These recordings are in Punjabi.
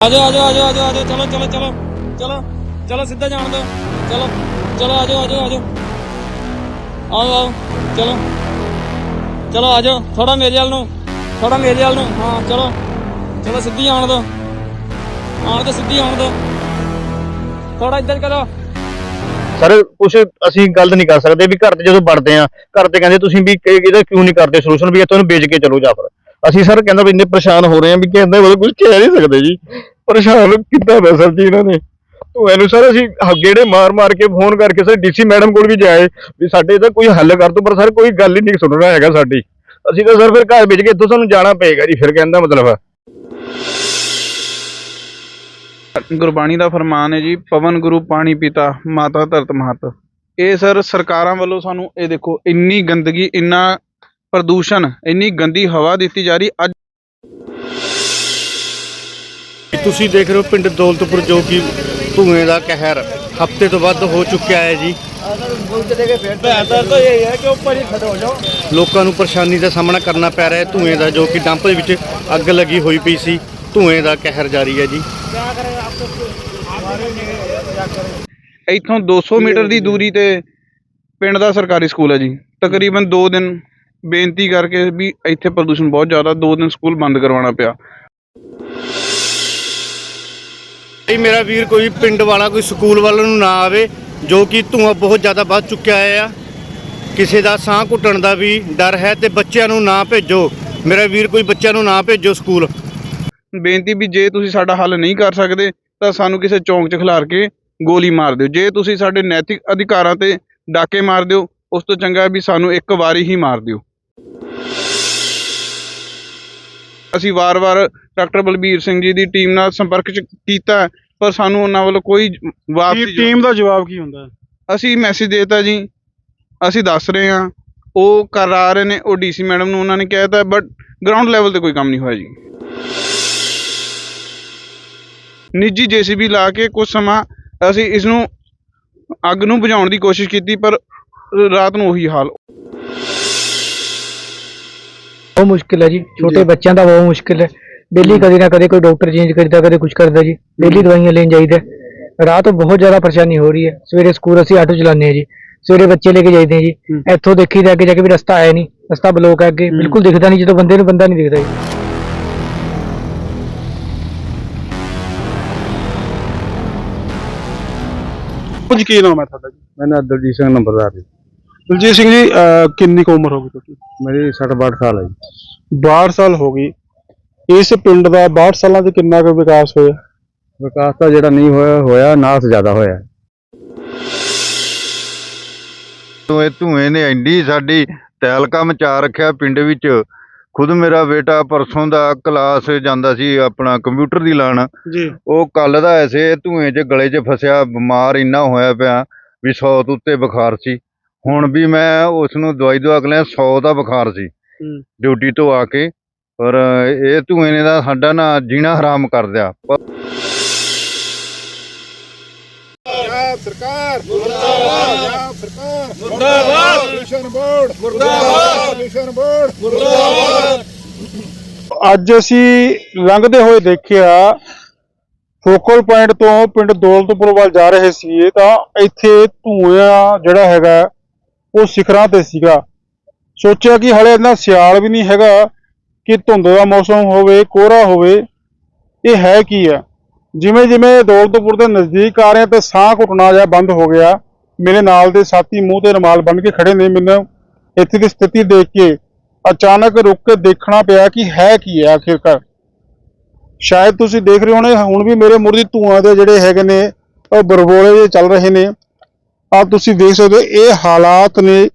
ਆਜੋ ਆਜੋ ਆਜੋ ਆਜੋ ਆਜੋ, ਚਲੋ ਚਲੋ ਚਲੋ ਚਲੋ ਚਲੋ, ਸਿੱਧਾ ਜਾਣ ਦਿਓ। ਚਲੋ ਚਲੋ, ਆਜੋ ਆਜੋ ਆਜੋ। ਆਓ ਆਓ, ਚਲੋ। ਚਲੋ, ਆਜੋ ਥੋੜਾ ਮੇਰੇ ਵੱਲ ਨੂੰ ਥੋੜਾ ਮੇਰੇ ਵੱਲ ਨੂੰ। ਹਾਂ, ਚਲੋ ਚਲੋ, ਸਿੱਧੀ ਆਉਣ ਦਿਓ। ਆਉਣ ਦਿਓ, ਸਿੱਧੀ ਆਉਣ ਦਿਓ। ਥੋੜਾ ਇੱਧਰ ਕਰੋ। ਸਰ, ਕੁਛ ਅਸੀਂ ਗੱਲ ਨਹੀਂ ਕਰ ਸਕਦੇ ਵੀ ਘਰ ਤੇ ਜਦੋਂ ਵੜਦੇ ਆ ਘਰ ਤੇ ਕਹਿੰਦੇ ਤੁਸੀਂ ਵੀ ਇਹਦਾ ਕਿਉਂ ਨਹੀਂ ਕਰਦੇ ਸੋਲੂਸ਼ਨ ਵੀ ਤੁਹਾਨੂੰ ਵੇਚ ਕੇ ਚਲੋ ਜਾ ਫਿਰ। ਅਸੀਂ ਸਰ ਕਹਿੰਦਾ ਵੀ ਇੰਨੇ ਪਰੇਸ਼ਾਨ ਹੋ ਰਹੇ ਆ ਵੀ ਕਹਿੰਦੇ ਮਤਲਬ ਕੁਝ ਕਹਿ ਨਹੀਂ ਸਕਦੇ ਜੀ। ਪਰੇਸ਼ਾਨ ਕੀਤਾ ਹੋਇਆ ਸਰ ਜੀ ਇਹਨਾਂ ਨੇ। ਤੋ ਇਹਨੂੰ ਸਰ ਅਸੀਂ ਗੇੜੇ ਮਾਰ ਮਾਰ ਕੇ ਫੋਨ ਕਰਕੇ ਸਰ ਡੀਸੀ ਮੈਡਮ ਕੋਲ ਵੀ ਜਾਏ ਵੀ ਸਾਡੇ ਇਹਦਾ ਕੋਈ ਹੱਲ ਕਰ ਦੋ ਪਰ ਸਰ ਕੋਈ ਗੱਲ ਹੀ ਨਹੀਂ ਸੁਣ ਰਿਹਾ ਹੈਗਾ ਸਾਡੀ। ਅਸੀਂ ਤਾਂ ਸਰ ਫਿਰ ਘਰ ਵੇਚ ਕੇ ਇੱਥੋਂ ਸਾਨੂੰ ਜਾਣਾ ਪਏਗਾ ਜੀ, ਫਿਰ ਕਹਿੰਦਾ ਮਤਲਬ ਹੈ ਗੁਰਬਾਣੀ ਦਾ ਫਰਮਾਨ ਹੈ ਜੀ, ਪਵਨ ਗੁਰੂ ਪਾਣੀ ਪਿਤਾ, ਮਾਤਾ ਧਰਤ ਮਹਤ। ਇਹ ਸਰ ਸਰਕਾਰਾਂ ਵੱਲੋਂ ਸਾਨੂੰ, ਇਹ ਦੇਖੋ, ਇੰਨੀ ਗੰਦਗੀ, ਇੰਨਾ ਪ੍ਰਦੂਸ਼ਣ, ਇੰਨੀ ਗੰਦੀ ਹਵਾ ਦਿੱਤੀ ਜਾ ਰਹੀ, ਅੱਜ ਤੁਸੀਂ ਦੇਖ ਰਹੇ ਹੋ ਪਿੰਡ ਦੌਲਤਪੁਰ ਜੋ ਕਿ ਧੂਏ ਦਾ ਕਹਿਰ ਹਫ਼ਤੇ ਤੋਂ ਵੱਧ ਹੋ ਚੁੱਕਿਆ ਹੈ ਜੀ। ਲੋਕਾਂ ਨੂੰ ਪਰੇਸ਼ਾਨੀ ਦਾ ਸਾਹਮਣਾ ਕਰਨਾ ਪੈ ਰਿਹਾ ਹੈ ਧੂਏ ਦਾ ਜੋ ਕਿ ਡੰਪ ਦੇ ਵਿੱਚ ਅੱਗ ਲੱਗੀ ਹੋਈ ਪਈ ਸੀ। ਧੂਏ ਦਾ ਕਹਿਰ ਜਾਰੀ ਹੈ ਜੀ। ਇੱਥੋਂ 200 ਮੀਟਰ ਦੀ ਦੂਰੀ ਤੇ ਪਿੰਡ ਦਾ ਸਰਕਾਰੀ ਸਕੂਲ ਹੈ ਜੀ। ਤਕਰੀਬਨ 2 ਦਿਨ ਬੇਨਤੀ ਕਰਕੇ ਵੀ ਇੱਥੇ ਪ੍ਰਦੂਸ਼ਣ ਬਹੁਤ ਜ਼ਿਆਦਾ 2 ਦਿਨ ਸਕੂਲ ਬੰਦ ਕਰਵਾਉਣਾ ਪਿਆ। ਇਹ ਮੇਰਾ ਵੀਰ ਕੋਈ ਪਿੰਡ ਵਾਲਾ, ਕੋਈ ਸਕੂਲ ਵਾਲਾ ਨੂੰ ਨਾ ਆਵੇ, ਜੋ ਕਿ ਧੂਆਂ ਬਹੁਤ ਜ਼ਿਆਦਾ ਵੱਧ ਚੁੱਕਿਆ ਆ। ਕਿਸੇ ਦਾ ਸਾਹ ਘੁੱਟਣ ਦਾ ਵੀ ਡਰ ਹੈ ਤੇ ਬੱਚਿਆਂ ਨੂੰ ਨਾ ਭੇਜੋ। ਮੇਰਾ ਵੀਰ ਕੋਈ ਬੱਚਿਆਂ ਨੂੰ ਨਾ ਭੇਜੋ ਸਕੂਲ। ਬੇਨਤੀ ਵੀ ਜੇ ਤੁਸੀਂ ਸਾਡਾ ਹੱਲ ਨਹੀਂ ਕਰ ਸਕਦੇ, ਤਾਂ ਸਾਨੂੰ ਕਿਸੇ ਚੌਂਕ 'ਚ ਖਿਲਾਰ ਕੇ ਗੋਲੀ ਮਾਰ ਦਿਓ। ਜੇ ਤੁਸੀਂ ਸਾਡੇ ਨੈਤਿਕ ਅਧਿਕਾਰਾਂ ਤੇ ਡਾਕੇ ਮਾਰ ਦਿਓ, ਉਸ ਤੋਂ ਚੰਗਾ ਵੀ ਸਾਨੂੰ ਇੱਕ ਵਾਰੀ ਹੀ ਮਾਰ ਦਿਓ। ਅਸੀਂ ਵਾਰ-ਵਾਰ ਡਾਕਟਰ ਬਲਬੀਰ ਸਿੰਘ ਜੀ ਦੀ ਟੀਮ ਨਾਲ ਸੰਪਰਕ 'ਚ ਕੀਤਾ ਪਰ ਸਾਨੂੰ ਉਹਨਾਂ ਵੱਲੋਂ ਕੋਈ ਕੀ ਵਾਪਸੀ ਟੀਮ ਦਾ ਜਵਾਬ ਕੀ ਹੁੰਦਾ? ਅਸੀਂ ਮੈਸੇਜ ਦੇਤਾ ਜੀ ਅਸੀਂ ਦੱਸ ਰਹੇ ਹਾਂ ਉਹ ਕਰ ਰਹੇ ਨੇ ਉਹ ਡੀਸੀ ਮੈਡਮ ਨੂੰ ਉਹਨਾਂ ਨੇ ਕਹਿ ਬਟ ਗਰਾਊਂਡ ਲੈਵਲ ਤੇ ਕੋਈ ਕੰਮ ਨਹੀਂ ਹੋਇਆ ਜੀ ਨਿੱਜੀ ਜੀਸੀਬੀ ਲਾ ਕੇ ਕੁਝ ਸਮਾਂ ਅਸੀਂ ਇਸ ਨੂੰ ਅੱਗ ਨੂੰ ਬੁਝਾਉਣ ਦੀ ਕੋਸ਼ਿਸ਼ ਕੀਤੀ ਪਰ ਰਾਤ ਨੂੰ ਉਹੀ ਹਾਲ ਬਹੁਤ ਮੁਸ਼ਕਿਲ ਹੈ ਜੀ ਛੋਟੇ ਬੱਚਿਆਂ ਦਾ ਬਹੁਤ ਮੁਸ਼ਕਿਲ ਹੈ। ਡੇਲੀ ਕਦੇ ਨਾ ਕਦੇ ਕੋਈ ਡਾਕਟਰ ਚੇਂਜ ਕਰਦਾ ਕਦੇ ਕੁਝ ਕਰਦਾ ਜੀ। ਡੇਲੀ ਦਵਾਈਆਂ ਲੈਣ ਜਾਈਦਾ ਰਾਤ ਨੂੰ ਬਹੁਤ ਜ਼ਿਆਦਾ ਪਰੇਸ਼ਾਨੀ ਹੋ ਰਹੀ ਹੈ। ਸਵੇਰੇ ਸਕੂਲ ਅਸੀਂ ਆਟੋ ਚਲਾਉਂਦੇ ਹਾਂ ਜੀ। ਸਵੇਰੇ ਬੱਚੇ ਲੈ ਕੇ ਜਾਈਦੇ ਹਾਂ ਜੀ। ਇੱਥੋਂ ਦੇਖੀ ਤਾਂ ਅੱਗੇ ਜਾ ਕੇ ਵੀ ਰਸਤਾ ਆਇਆ ਨਹੀਂ। ਰਸਤਾ ਬਲੌਕ ਹੈ ਅੱਗੇ। ਬਿਲਕੁਲ ਦਿਖਦਾ ਨਹੀਂ ਜਦੋਂ ਬੰਦੇ ਨੂੰ ਬੰਦਾ ਨਹੀਂ ਦਿਖਦਾ ਜੀ। ਕੁਝ ਕੀ ਨਾਮ ਹੈ ਤੁਹਾਡਾ ਜੀ? ਮੈਂ ਦਲਜੀਤ ਸਿੰਘ ਨੰਬਰਦਾਰ ਜੀ। ਦਲਜੀਤ ਸਿੰਘ ਜੀ ਅਹ, ਕਿੰਨੀ ਕੁ ਉਮਰ ਹੋ ਗਈ ਤੁਹਾਡੀ? ਮੇਰੀ 60 62 ਸਾਲ ਹੈ ਜੀ। 62 ਸਾਲ ਹੋ ਗਈ। ਇਸ ਪਿੰਡ ਦਾ 62 ਸਾਲਾਂ 'ਚ ਕਿੰਨਾ ਕੁ ਵਿਕਾਸ ਹੋਇਆ? ਵਿਕਾਸ ਤਾਂ ਜਿਹੜਾ ਨਹੀਂ ਹੋਇਆ ਹੋਇਆ ਨਾਸ ਜ਼ਿਆਦਾ ਹੋਇਆ। ਤੋਂ ਇਹ ਧੂਏ ਨੇ ਐਡੀ ਸਾਡੀ ਤਹਿਲਕਾ ਮਚਾ ਰੱਖਿਆ ਪਿੰਡ ਵਿੱਚ। ਖੁਦ ਮੇਰਾ ਬੇਟਾ ਪਰਸੋਂ ਦਾ ਕਲਾਸ ਜਾਂਦਾ ਸੀ ਆਪਣਾ ਕੰਪਿਊਟਰ ਦੀ ਲਾਣ। ਜੀ। ਉਹ ਕੱਲ ਦਾ ਐਸੇ ਧੂਏ 'ਚ ਗਲੇ 'ਚ ਫਸਿਆ ਬਿਮਾਰ ਇੰਨਾ ਹੋਇਆ ਪਿਆ ਵੀ 100 ਤੋਂ ਉੱਤੇ ਬੁਖਾਰ ਸੀ। ਹੁਣ ਵੀ ਮੈਂ ਉਸ ਨੂੰ ਦਵਾਈ ਦਵਾ ਕੇ ਲਿਆ 100 ਦਾ ਬੁਖਾਰ ਸੀ। ਡਿਊਟੀ ਤੋਂ ਆ ਕੇ ਪਰ ਇਹ ਧੂਏ ਨੇ ਤਾਂ ਸਾਡਾ ਨਾ ਜੀਣਾ ਹਰਾਮ ਕਰ ਦਿਆ। ਅੱਜ ਅਸੀਂ ਲੰਘਦੇ ਹੋਏ ਦੇਖਿਆ ਫੋਕਲ ਪੁਆਇੰਟ ਤੋਂ ਪਿੰਡ ਦੌਲਤਪੁਰ ਵੱਲ ਜਾ ਰਹੇ ਸੀ ਤਾਂ ਇੱਥੇ ਧੂਆਂ ਜਿਹੜਾ ਹੈਗਾ ਉਹ ਸਿਖਰਾਂ ਤੇ ਸੀਗਾ। ਸੋਚਿਆ ਕਿ ਹਲੇ ਇੰਨਾ ਸਿਆਲ ਵੀ ਨਹੀਂ ਹੈਗਾ ਕਿ ਧੁੰਦ ਦਾ ਮੌਸਮ ਹੋਵੇ, ਕੋਹਰਾ ਹੋਵੇ, ਇਹ ਹੈ ਕੀ ਹੈ ਜਿਵੇਂ ਜਿਵੇਂ ਦੌਲਤਪੁਰ ਦੇ ਨਜ਼ਦੀਕ ਆ ਰਹੇ ਤੇ ਸਾਹ ਘੁੱਟਣਾ ਜਿਹਾ ਬੰਦ ਹੋ ਗਿਆ, ਮੇਰੇ ਨਾਲ ਦੇ ਸਾਥੀ ਮੂੰਹ ਤੇ ਰੁਮਾਲ ਬੰਨ ਕੇ ਖੜੇ ਨੇ ਮੈਨੂੰ। ਇੱਥੇ ਦੀ ਸਥਿਤੀ ਦੇਖ ਕੇ ਅਚਾਨਕ ਰੁਕ ਕੇ ਦੇਖਣਾ ਪਿਆ ਕਿ ਹੈ ਕੀ ਹੈ ਆਖਿਰਕਾਰ। ਸ਼ਾਇਦ ਤੁਸੀਂ ਦੇਖ ਰਹੇ ਹੋਣੇ, ਹੁਣ ਵੀ ਮੇਰੇ ਮੁਰਦੀ ਧੂਆਂ ਦੇ ਜਿਹੜੇ ਹੈਗੇ ਨੇ, ਉਹ ਬਰਬੋਲੇ ਜਿਹੇ ਚੱਲ ਰਹੇ ਨੇ। ਆ ਤੁਸੀਂ ਦੇਖ ਸਕਦੇ ਹੋ, ਇਹ ਹਾਲਾਤ ਨੇ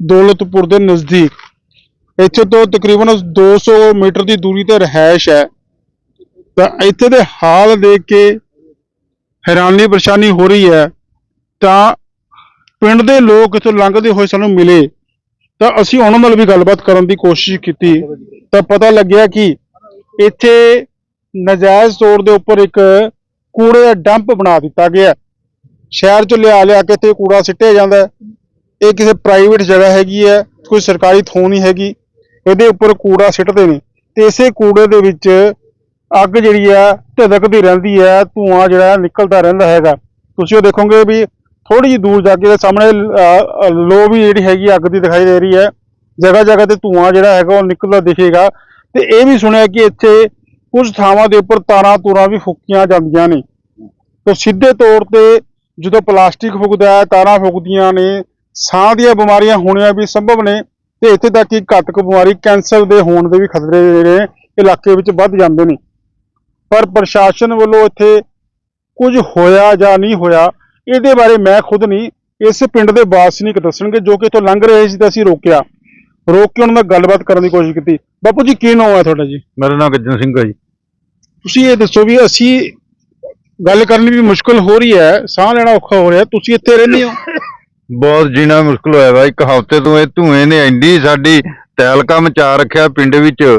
ਦੌਲਤਪੁਰ ਦੇ ਨਜ਼ਦੀਕ। ਇੱਥੇ ਤੋਂ ਤਕਰੀਬਨ 200 ਮੀਟਰ ਦੀ ਦੂਰੀ ਤੇ ਰਹਿائش ਹੈ। ਤਾਂ ਇੱਥੇ ਦੇ ਹਾਲ ਦੇਖ ਕੇ ਹੈਰਾਨੀ ਪਰੇਸ਼ਾਨੀ ਹੋ ਰਹੀ ਹੈ। ਤਾਂ ਪਿੰਡ ਦੇ ਲੋਕ ਇਥੋਂ ਲੰਘਦੇ ਹੋਏ ਸਾਨੂੰ ਮਿਲੇ। ਤਾਂ ਅਸੀਂ ਉਹਨਾਂ ਨਾਲ ਵੀ ਗੱਲਬਾਤ ਕਰਨ ਦੀ ਕੋਸ਼ਿਸ਼ ਕੀਤੀ। ਤਾਂ ਪਤਾ ਲੱਗਿਆ ਕਿ ਇੱਥੇ ਨਜਾਇਜ਼ ਤੌਰ ਦੇ ਉੱਪਰ ਇੱਕ ਕੂੜੇ ਦਾ ਡੰਪ ਬਣਾ ਦਿੱਤਾ ਗਿਆ। ਸ਼ਹਿਰ ਚ ਲਿਆ ਲਿਆ ਕੇ ਇੱਥੇ ਕੂੜਾ ਸਿੱਟਿਆ ਜਾਂਦਾ ਇਹ ਕਿਸੇ ਪ੍ਰਾਈਵੇਟ ਜਗ੍ਹਾ ਹੈਗੀ ਹੈ ਕੋਈ ਸਰਕਾਰੀ ਥਾਂ ਨਹੀਂ ਹੈਗੀ। ਇਹਦੇ ਉੱਪਰ ਕੂੜਾ ਸਿੱਟਦੇ ਨੇ। ਤੇ ਇਸੇ ਕੂੜੇ ਦੇ ਵਿੱਚ ਅੱਗ ਜਿਹੜੀ ਹੈ ਧਿਦਕਦੀ ਰਹਿੰਦੀ ਹੈ ਧੂਆਂ ਜਿਹੜਾ ਨਿਕਲਦਾ ਰਹਿੰਦਾ ਹੈਗਾ। ਤੁਸੀਂ ਉਹ ਦੇਖੋਗੇ ਵੀ ਥੋੜੀ ਜਿਹੀ ਦੂਰ ਜਾ ਕੇ ਸਾਹਮਣੇ ਅ, ਲੋ ਵੀ ਜਿਹੜੀ ਹੈਗੀ ਅੱਗ ਦੀ ਦਿਖਾਈ ਦੇ ਰਹੀ ਹੈ। ਜਗ੍ਹਾ ਜਗ੍ਹਾ ਤੇ ਧੂਆਂ ਜਿਹੜਾ ਹੈਗਾ ਉਹ ਨਿਕਲਦਾ ਦਿਖੇਗਾ। ਤੇ ਇਹ ਵੀ ਸੁਣਿਆ ਕਿ ਇੱਥੇ ਕੁਝ ਥਾਵਾਂ ਦੇ ਉੱਪਰ ਤਾਰਾਂ ਤੂਰਾਂ ਵੀ ਫੂਕੀਆਂ ਜਾਂਦੀਆਂ ਨੇ। ਤੇ ਸਿੱਧੇ ਤੌਰ ਤੇ ਜਦੋਂ ਪਲਾਸਟਿਕ ਫੁੱਕਦਾ ਹੈ ਤਾਰਾਂ ਫੁੱਕਦੀਆਂ ਨੇ ਸਾਹ ਦੀਆਂ ਬਿਮਾਰੀਆਂ ਹੋਣੀਆਂ ਵੀ ਸੰਭਵ ਨੇ ਤੇ ਇੱਥੇ ਤੱਕ ਕਿ ਘਾਤਕ ਬਿਮਾਰੀ ਕੈਂਸਰ ਦੇ ਹੋਣ ਦੇ ਵੀ ਖਤਰੇ ਜਿਹੜੇ ਇਲਾਕੇ ਵਿੱਚ ਵੱਧ ਜਾਂਦੇ ਨੇ। ਪਰ ਪ੍ਰਸ਼ਾਸਨ ਵੱਲੋਂ ਇੱਥੇ ਕੁਝ ਹੋਇਆ ਜਾਂ ਨਹੀਂ ਹੋਇਆ ਇਹਦੇ ਬਾਰੇ ਮੈਂ ਖੁਦ ਨਹੀਂ ਇਸ ਪਿੰਡ ਦੇ ਵਾਸਨੀਕ ਦੱਸਣਗੇ ਜੋ ਕਿ ਇੱਥੋਂ ਲੰਘ ਰਹੇ ਸੀ ਤਾਂ ਅਸੀਂ ਰੋਕਿਆ। ਰੋਕ ਕੇ ਉਹਨਾਂ ਨਾਲ ਗੱਲਬਾਤ ਕਰਨ ਦੀ ਕੋਸ਼ਿਸ਼ ਕੀਤੀ। ਬਾਪੂ ਜੀ ਕੀ ਨਾਮ ਹੈ ਤੁਹਾਡਾ ਜੀ? ਮੇਰਾ ਨਾਮ ਗੱਜਨ ਸਿੰਘ ਹੈ ਜੀ। ਤੁਸੀਂ ਇਹ ਦੱਸੋ ਵੀ ਅਸੀਂ ਗੱਲ ਕਰਨ ਵੀ ਮੁਸ਼ਕਲ ਹੋ ਰਹੀ ਹੈ ਸਾਹ ਲੈਣਾ ਔਖਾ ਹੋ ਰਿਹਾ ਤੁਸੀਂ ਇੱਥੇ ਰਹਿੰਦੇ ਹੋ? ਬਹੁਤ ਜੀਣਾ ਮੁਸ਼ਕਲ ਹੋਇਆ ਵਾ ਇੱਕ ਹਫ਼ਤੇ ਤੋਂ ਇਹ ਧੂਏ ਨੇ ਐਡੀ ਸਾਡੀ ਤਹਿਲਕਾ ਮਚਾ ਰੱਖਿਆ ਪਿੰਡ ਵਿੱਚ।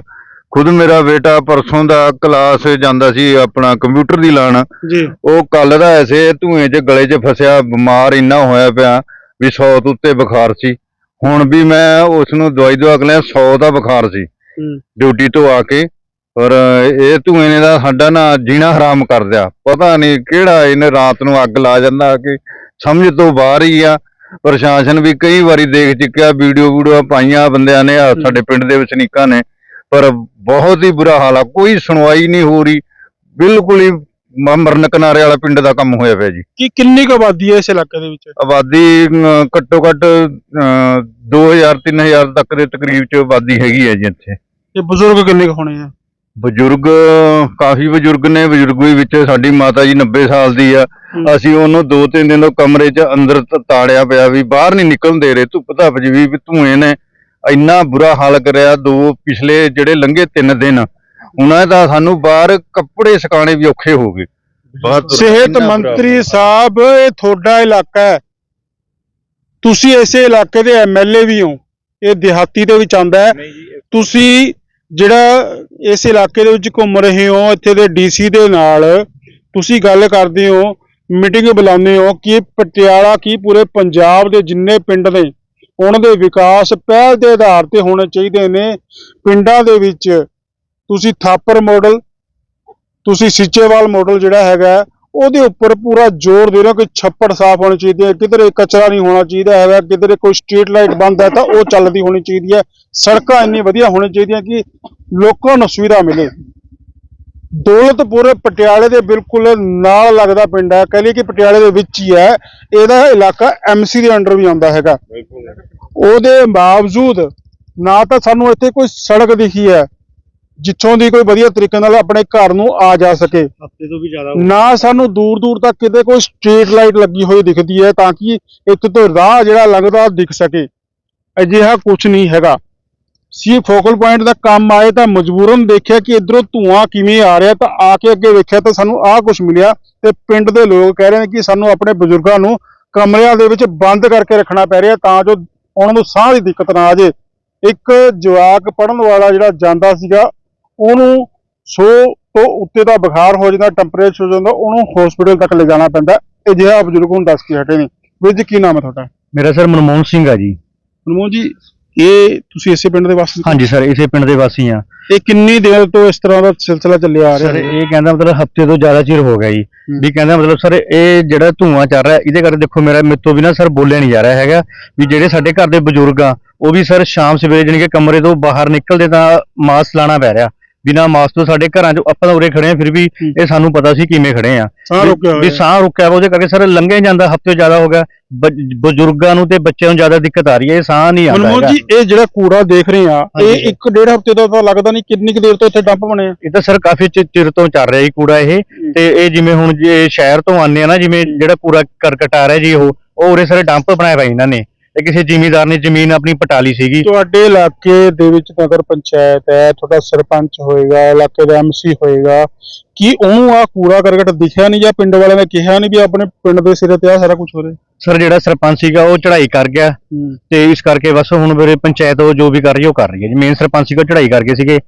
ਖੁਦ ਮੇਰਾ ਬੇਟਾ ਪਰਸੋਂ ਦਾ ਕਲਾਸ ਜਾਂਦਾ ਸੀ ਆਪਣਾ ਕੰਪਿਊਟਰ ਦੀ ਲਾਣ। ਜੀ। ਉਹ ਕੱਲ ਦਾ ਐਸੇ ਧੂਏ 'ਚ ਗਲੇ 'ਚ ਫਸਿਆ ਬਿਮਾਰ ਇੰਨਾ ਹੋਇਆ ਪਿਆ ਵੀ 100 ਤੋਂ ਉੱਤੇ ਬੁਖਾਰ ਸੀ। ਹੁਣ ਵੀ ਮੈਂ ਉਸ ਨੂੰ ਦਵਾਈ ਦਵਾ ਕੇ ਲਿਆ 100 ਦਾ ਬੁਖਾਰ ਸੀ। ਡਿਊਟੀ ਤੋਂ ਆ ਕੇ ਪਰ ਇਹ ਧੂਏ ਨੇ ਦਾ ਸਾਡਾ ਨਾ ਜੀਣਾ ਹਰਾਮ ਕਰ ਦਿਆ। ਪਤਾ ਨਹੀਂ ਕਿਹੜਾ ਇਹਨੇ ਰਾਤ ਨੂੰ ਅੱਗ ਲਾ ਜਾਂਦਾ ਕਿ ਸਮਝ ਤੋਂ ਬਾਹਰ ਹੀ ਆ। ਪ੍ਰਸ਼ਾਸਨ ਵੀ ਕਈ ਵਾਰੀ ਦੇਖ ਚੁੱਕਿਆ ਵੀਡੀਓ ਵੀਡੀਓ ਪਾਈਆਂ ਬੰਦਿਆਂ ਨੇ ਸਾਡੇ ਪਿੰਡ ਦੇ ਵਸਨੀਕਾਂ ਨੇ। ਪਰ ਬਹੁਤ ਹੀ ਬੁਰਾ ਹਾਲ ਆ ਕੋਈ ਸੁਣਵਾਈ ਨਹੀਂ ਹੋ ਰਹੀ। ਬਿਲਕੁਲ ਹੀ ਮਰਨ ਕਿਨਾਰੇ ਵਾਲਾ ਪਿੰਡ ਦਾ ਕੰਮ ਹੋਇਆ ਪਿਆ ਜੀ। ਕਿ ਕਿੰਨੀ ਕੁ ਆਬਾਦੀ ਹੈ ਇਸ ਇਲਾਕੇ ਦੇ ਵਿੱਚ? ਆਬਾਦੀ ਘੱਟੋ ਘੱਟ 2000 3000 ਤੱਕ ਦੇ ਤਕਰੀਬ ਚ ਆਬਾਦੀ ਹੈਗੀ ਹੈ ਜੀ ਇੱਥੇ। ਤੇ ਬਜ਼ੁਰਗ ਕਿੰਨੇ ਕੁ ਹੋਣੇ ਆ? ਬਜ਼ੁਰਗ ਕਾਫੀ ਬਜ਼ੁਰਗ ਨੇ ਬਜ਼ੁਰਗ ਵੀ ਵਿੱਚ ਸਾਡੀ ਮਾਤਾ ਜੀ 90 ਸਾਲ ਦੀ ਆ। ਅਸੀਂ ਉਹਨੂੰ ਦੋ ਤਿੰਨ ਦਿਨ ਤੋਂ ਕਮਰੇ 'ਚ ਅੰਦਰ ਤਾੜਿਆ ਪਿਆ ਵੀ ਬਾਹਰ ਨਹੀਂ ਨਿਕਲਣ ਦੇ ਰਹੇ ਧੁੱਪ ਧੱਪ ਜੀ ਵੀ ਧੂਏ ਨੇ। ਇੰਨਾ ਬੁਰਾ ਹਾਲ ਕਰਿਆ ਦੋ ਪਿਛਲੇ ਜਿਹੜੇ ਲੰਘੇ ਤਿੰਨ ਦਿਨ। ਉਹਨਾਂ ਦਾ ਸਾਨੂੰ ਬਾਹਰ ਕੱਪੜੇ ਸੁਕਾਣੇ ਵੀ ਔਖੇ ਹੋ ਗਏ। ਸਿਹਤ ਮੰਤਰੀ। ਸਾਹਿਬ ਇਹ ਤੁਹਾਡਾ ਇਲਾਕਾ ਹੈ। ਤੁਸੀਂ ਇਸੇ ਇਲਾਕੇ ਦੇ ਐਮਐਲਏ ਵੀ ਹੋ। ਇਹ ਦਿਹਾਤੀ ਦੇ ਵਿੱਚ ਆਂਦਾ ਹੈ। ਤੁਸੀਂ ਜਿਹੜਾ ਇਸ ਇਲਾਕੇ ਦੇ ਵਿੱਚ ਘੁੰਮ ਰਹੇ ਹੋ, ਇੱਥੇ ਦੇ ਡੀਸੀ ਦੇ ਨਾਲ ਤੁਸੀਂ ਗੱਲ ਕਰਦੇ ਹੋ, ਮੀਟਿੰਗ ਬੁਲਾਉਂਦੇ ਹੋ ਕਿ ਪਟਿਆਲਾ ਕੀ ਪੂਰੇ ਪੰਜਾਬ ਦੇ ਜਿੰਨੇ ਪਿੰਡ ਨੇ, ਉਹਨਾਂ ਦੇ ਵਿਕਾਸ ਪਹਿਲ ਦੇ ਆਧਾਰ ਤੇ ਹੋਣੇ ਚਾਹੀਦੇ ਨੇ। ਪਿੰਡਾਂ ਦੇ ਵਿੱਚ ਤੁਸੀਂ ਥਾਪਰ ਮਾਡਲ ਤੁਸੀਂ ਸਿੱਚੇਵਾਲ ਮਾਡਲ ਜਿਹੜਾ ਹੈਗਾ ਉਹਦੇ ਉੱਪਰ ਪੂਰਾ ਜ਼ੋਰ ਦੇ ਰਹੇ ਕਿ ਛੱਪੜ ਸਾਫ਼ ਹੋਣੇ ਚਾਹੀਦੇ ਹੈ ਕਿਧਰੇ ਕਚਰਾ ਨਹੀਂ ਹੋਣਾ ਚਾਹੀਦਾ ਹੈਗਾ ਕਿਧਰੇ ਕੋਈ ਸਟਰੀਟ ਲਾਈਟ ਬੰਦ ਹੈ ਤਾਂ ਉਹ ਚੱਲਦੀ ਹੋਣੀ ਚਾਹੀਦੀ ਹੈ। ਸੜਕਾਂ ਇੰਨੀ ਵਧੀਆ ਹੋਣੀ ਚਾਹੀਦੀਆਂ ਕਿ ਲੋਕਾਂ ਨੂੰ ਸੁਵਿਧਾ ਮਿਲੇ। ਦੌਲਤਪੁਰ ਪਟਿਆਲੇ ਦੇ ਬਿਲਕੁਲ ਨਾਲ ਲੱਗਦਾ ਪਿੰਡ ਹੈ ਕਹ ਲਈਏ ਕਿ ਪਟਿਆਲੇ ਦੇ ਵਿੱਚ ਹੀ ਹੈ। ਇਹਦਾ ਇਲਾਕਾ ਐਮਸੀ ਦੇ ਅੰਡਰ ਵੀ ਆਉਂਦਾ ਹੈਗਾ। ਉਹਦੇ ਬਾਵਜੂਦ ਨਾ ਤਾਂ ਸਾਨੂੰ ਇੱਥੇ ਕੋਈ ਸੜਕ ਦਿਖੀ ਹੈ ਜਿੱਥੋਂ ਦੀ ਕੋਈ ਵਧੀਆ ਤਰੀਕੇ ਨਾਲ ਆਪਣੇ ਘਰ ਨੂੰ ਆ ਜਾ ਸਕੇ। ਹਫ਼ਤੇ ਤੋਂ ਵੀ ਜ਼ਿਆਦਾ ਨਾ ਸਾਨੂੰ ਦੂਰ ਦੂਰ ਤੱਕ ਕਿਤੇ ਕੋਈ ਸਟਰੀਟ ਲਾਈਟ ਲੱਗੀ ਹੋਈ ਦਿਖਦੀ ਹੈ ਤਾਂ ਕਿ ਇੱਥੇ ਤੋਂ ਰਾਹ ਜਿਹੜਾ ਲੰਘਦਾ ਦਿਖ ਸਕੇ। ਅਜਿਹਾ ਕੁਝ ਨਹੀਂ ਹੈਗਾ। ਸੀ ਫੋਕਲ ਪੁਆਇੰਟ ਦਾ ਕੰਮ ਆਏ ਤਾਂ ਮਜਬੂਰਨ ਦੇਖਿਆ ਕਿ ਇਧਰੋਂ ਧੂਆਂ ਕਿਵੇਂ ਆ ਰਿਹਾ ਤਾਂ ਆ ਕੇ ਅੱਗੇ ਵੇਖਿਆ ਤਾਂ ਸਾਨੂੰ ਆਹ ਕੁਝ ਮਿਲਿਆ ਤੇ ਪਿੰਡ ਦੇ ਲੋਕ ਕਹਿ ਰਹੇ ਨੇ ਕਿ ਸਾਨੂੰ ਆਪਣੇ ਬਜ਼ੁਰਗਾਂ ਨੂੰ ਕਮਰਿਆਂ ਦੇ ਵਿੱਚ ਬੰਦ ਕਰਕੇ ਰੱਖਣਾ ਪੈ ਰਿਹਾ ਤਾਂ ਜੋ ਉਹਨਾਂ ਨੂੰ ਸਾਹ ਦੀ ਦਿੱਕਤ ਨਾ ਆ ਜੇ ਇੱਕ ਜਵਾਕ ਪੜਨ ਵਾਲਾ ਜਿਹੜਾ ਜਾਂਦਾ ਸੀਗਾ ਉਹਨੂੰ 100 ਤੋਂ ਉੱਤੇ ਦਾ ਬੁਖਾਰ ਹੋ ਜਾਂਦਾ ਟੈਂਪਰੇਚਰ ਹੋ ਜਾਂਦਾ ਉਹਨੂੰ ਹਸਪੀਟਲ ਤੱਕ ਲੈ ਜਾਣਾ ਪੈਂਦਾ। ਇਹ ਜਿਹੜਾ ਬਜ਼ੁਰਗ ਨੂੰ ਦੱਸ ਕੇ ਹਟੇ ਨੇ। ਵੀਰ ਜੀ ਕੀ ਨਾਮ ਹੈ ਤੁਹਾਡਾ? ਮੇਰਾ ਸਰ ਮਨਮੋਹਨ ਸਿੰਘ ਆ ਜੀ। ਮਨਮੋਹਨ ਜੀ ਇਹ ਤੁਸੀਂ ਇਸੇ ਪਿੰਡ ਦੇ ਵਾਸੀ ਹਾਂਜੀ ਸਰ ਇਸੇ ਪਿੰਡ ਦੇ ਵਾਸੀ ਆ। ਇਹ ਕਿੰਨੀ ਦੇਰ ਤੋਂ ਇਸ ਤਰ੍ਹਾਂ ਦਾ ਸਿਲਸਿਲਾ ਚੱਲਿਆ ਆ ਰਿਹਾ ਸਰ ਇਹ ਕਹਿੰਦਾ ਮਤਲਬ ਹਫ਼ਤੇ ਤੋਂ ਜ਼ਿਆਦਾ ਚਿਰ ਹੋ ਗਿਆ ਜੀ। ਵੀ ਕਹਿੰਦਾ ਮਤਲਬ ਸਰ ਇਹ ਜਿਹੜਾ ਧੂਆਂ ਚੱਲ ਰਿਹਾ ਇਹਦੇ ਕਰਕੇ ਦੇਖੋ ਮੇਰਾ ਮੇਰੇ ਤੋਂ ਵੀ ਨਾ ਸਰ ਬੋਲਿਆ ਨਹੀਂ ਜਾ ਰਿਹਾ ਹੈਗਾ। ਵੀ ਜਿਹੜੇ ਸਾਡੇ ਘਰ ਦੇ ਬਜ਼ੁਰਗ ਆ ਉਹ ਵੀ ਸਰ ਸ਼ਾਮ ਸਵੇਰੇ ਜਾਣੀ ਕਿ ਕਮਰੇ ਤੋਂ ਬਾਹਰ ਨਿਕਲਦੇ ਤਾਂ ਮਾਸਕ ਲਾਣਾ ਪੈ ਰਿਹਾ। ਬਿਨਾ ਮਾਸਕ ਤੋਂ ਸਾਡੇ ਘਰਾਂ 'ਚ ਆਪਾਂ ਤਾਂ ਉਰੇ ਖੜੇ ਆ ਫਿਰ ਵੀ ਇਹ ਸਾਨੂੰ ਪਤਾ ਸੀ ਕਿਵੇਂ ਖੜੇ ਆ ਸਾਹ ਰੁਕਿਆ ਵੀ ਹੋਇਆ ਸਾਹ ਰੁਕਿਆ ਵਾ ਉਹਦੇ ਕਰਕੇ ਸਰ ਲੰਘੇ ਜਾਂਦਾ ਹਫ਼ਤੇ ਜ਼ਿਆਦਾ ਹੋ ਗਿਆ। ਬ- ਬਜ਼ੁਰਗਾਂ ਨੂੰ ਤੇ ਬੱਚਿਆਂ ਨੂੰ ਜ਼ਿਆਦਾ ਦਿੱਕਤ ਆ ਰਹੀ ਹੈ ਇਹ ਸਾਹ ਨਹੀਂ ਆਉਂਦਾ ਮਨਮੋਹਨ ਹੈਗਾ। ਜੀ ਇਹ ਜਿਹੜਾ ਕੂੜਾ ਦੇਖ ਰਹੇ ਆ ਇਹ। ਇੱਕ ਡੇਢ ਹਫ਼ਤੇ ਤੋਂ ਤਾਂ ਲੱਗਦਾ ਨਹੀਂ ਕਿੰਨੀ ਕੁ ਦੇਰ ਤੋਂ ਇੱਥੇ ਡੰਪ ਬਣੇ ਆ। ਇਹ ਤਾਂ ਸਰ ਕਾਫੀ ਚਿ- ਚਿਰ ਤੋਂ ਚੱਲ ਰਿਹਾ ਜੀ ਕੂੜਾ ਇਹ। ਤੇ ਇਹ ਜਿਵੇਂ ਹੁਣ ਜੇ ਸ਼ਹਿਰ ਤੋਂ ਆਉਂਦੇ ਆ ਨਾ ਜਿਵੇਂ ਜਿਹੜਾ ਕੂੜਾ ਕਰਕਟ ਆ ਰਿਹਾ ਜੀ ਉਹ ਉਹ ਉਰੇ ਸਾਰੇ ਡੰਪ ਬਣਾਏ ਪਏ ਇਹਨਾਂ ਨੇ। ਤੇ ਕਿਸੇ ਜ਼ਿਮੀਂਦਾਰ ਨੇ ਜ਼ਮੀਨ ਆਪਣੀ ਪਟਾਲੀ ਸੀਗੀ। ਤੁਹਾਡੇ ਇਲਾਕੇ ਦੇ ਵਿੱਚ ਨਗਰ ਪੰਚਾਇਤ ਹੈ ਤੁਹਾਡਾ ਸਰਪੰਚ ਹੋਏਗਾ ਇਲਾਕੇ ਦਾ ਐਮਸੀ ਹੋਏਗਾ। ਕੀ ਉਹਨੂੰ ਆ ਕੂੜਾ ਕਰਕਟ ਦਿਖਿਆ ਨਹੀਂ ਜਾਂ ਪਿੰਡ ਵਾਲਿਆਂ ਨੇ ਕਿਹਾ ਨਹੀਂ ਵੀ ਆਪਣੇ ਪਿੰਡ ਦੇ ਸਿਰੇ ਤੇ ਆ ਸਾਰਾ ਕੁਝ ਹੋ ਰਿਹਾ? ਸਰ ਜਿਹੜਾ ਸਰਪੰਚ ਸੀਗਾ ਉਹ ਚੜ੍ਹਾਈ ਕਰ ਗਿਆ। ਤੇ ਇਸ ਕਰਕੇ ਬਸ ਹੁਣ ਮੇਰੇ ਪੰਚਾਇਤ ਉਹ ਜੋ ਵੀ ਕਰ ਰਹੀ ਹੈ ਉਹ ਕਰ ਰਹੀ ਹੈ ਜੀ। ਮੇਨ ਸਰਪੰਚ ਸੀਗਾ ਉਹ ਚੜ੍ਹਾਈ ਕਰ ਗਏ ਸੀਗੇ।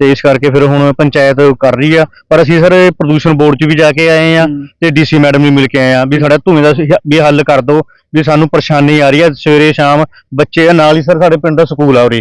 ਤੇ ਇਸ ਕਰਕੇ ਫਿਰ ਹੁਣ ਪੰਚਾਇਤ ਕਰ ਰਹੀ ਆ। ਪਰ ਅਸੀਂ ਸਰ ਪ੍ਰਦੂਸ਼ਣ ਬੋਰਡ 'ਚ ਵੀ ਜਾ ਕੇ ਆਏ ਆ ਤੇ ਡੀਸੀ ਮੈਡਮ ਨੂੰ ਮਿਲ ਕੇ ਆਏ ਆ ਵੀ ਸਾਡਾ ਧੂਏ ਦਾ ਵੀ ਹੱਲ ਕਰ ਦਿਓ ਵੀ ਸਾਨੂੰ ਪਰੇਸ਼ਾਨੀ ਆ ਰਹੀ ਆ। ਸਵੇਰੇ ਸ਼ਾਮ ਬੱਚੇ ਆ ਨਾਲ ਹੀ ਸਰ ਸਾਡੇ ਪਿੰਡ ਦਾ ਸਕੂਲ ਆ ਉਰੇ।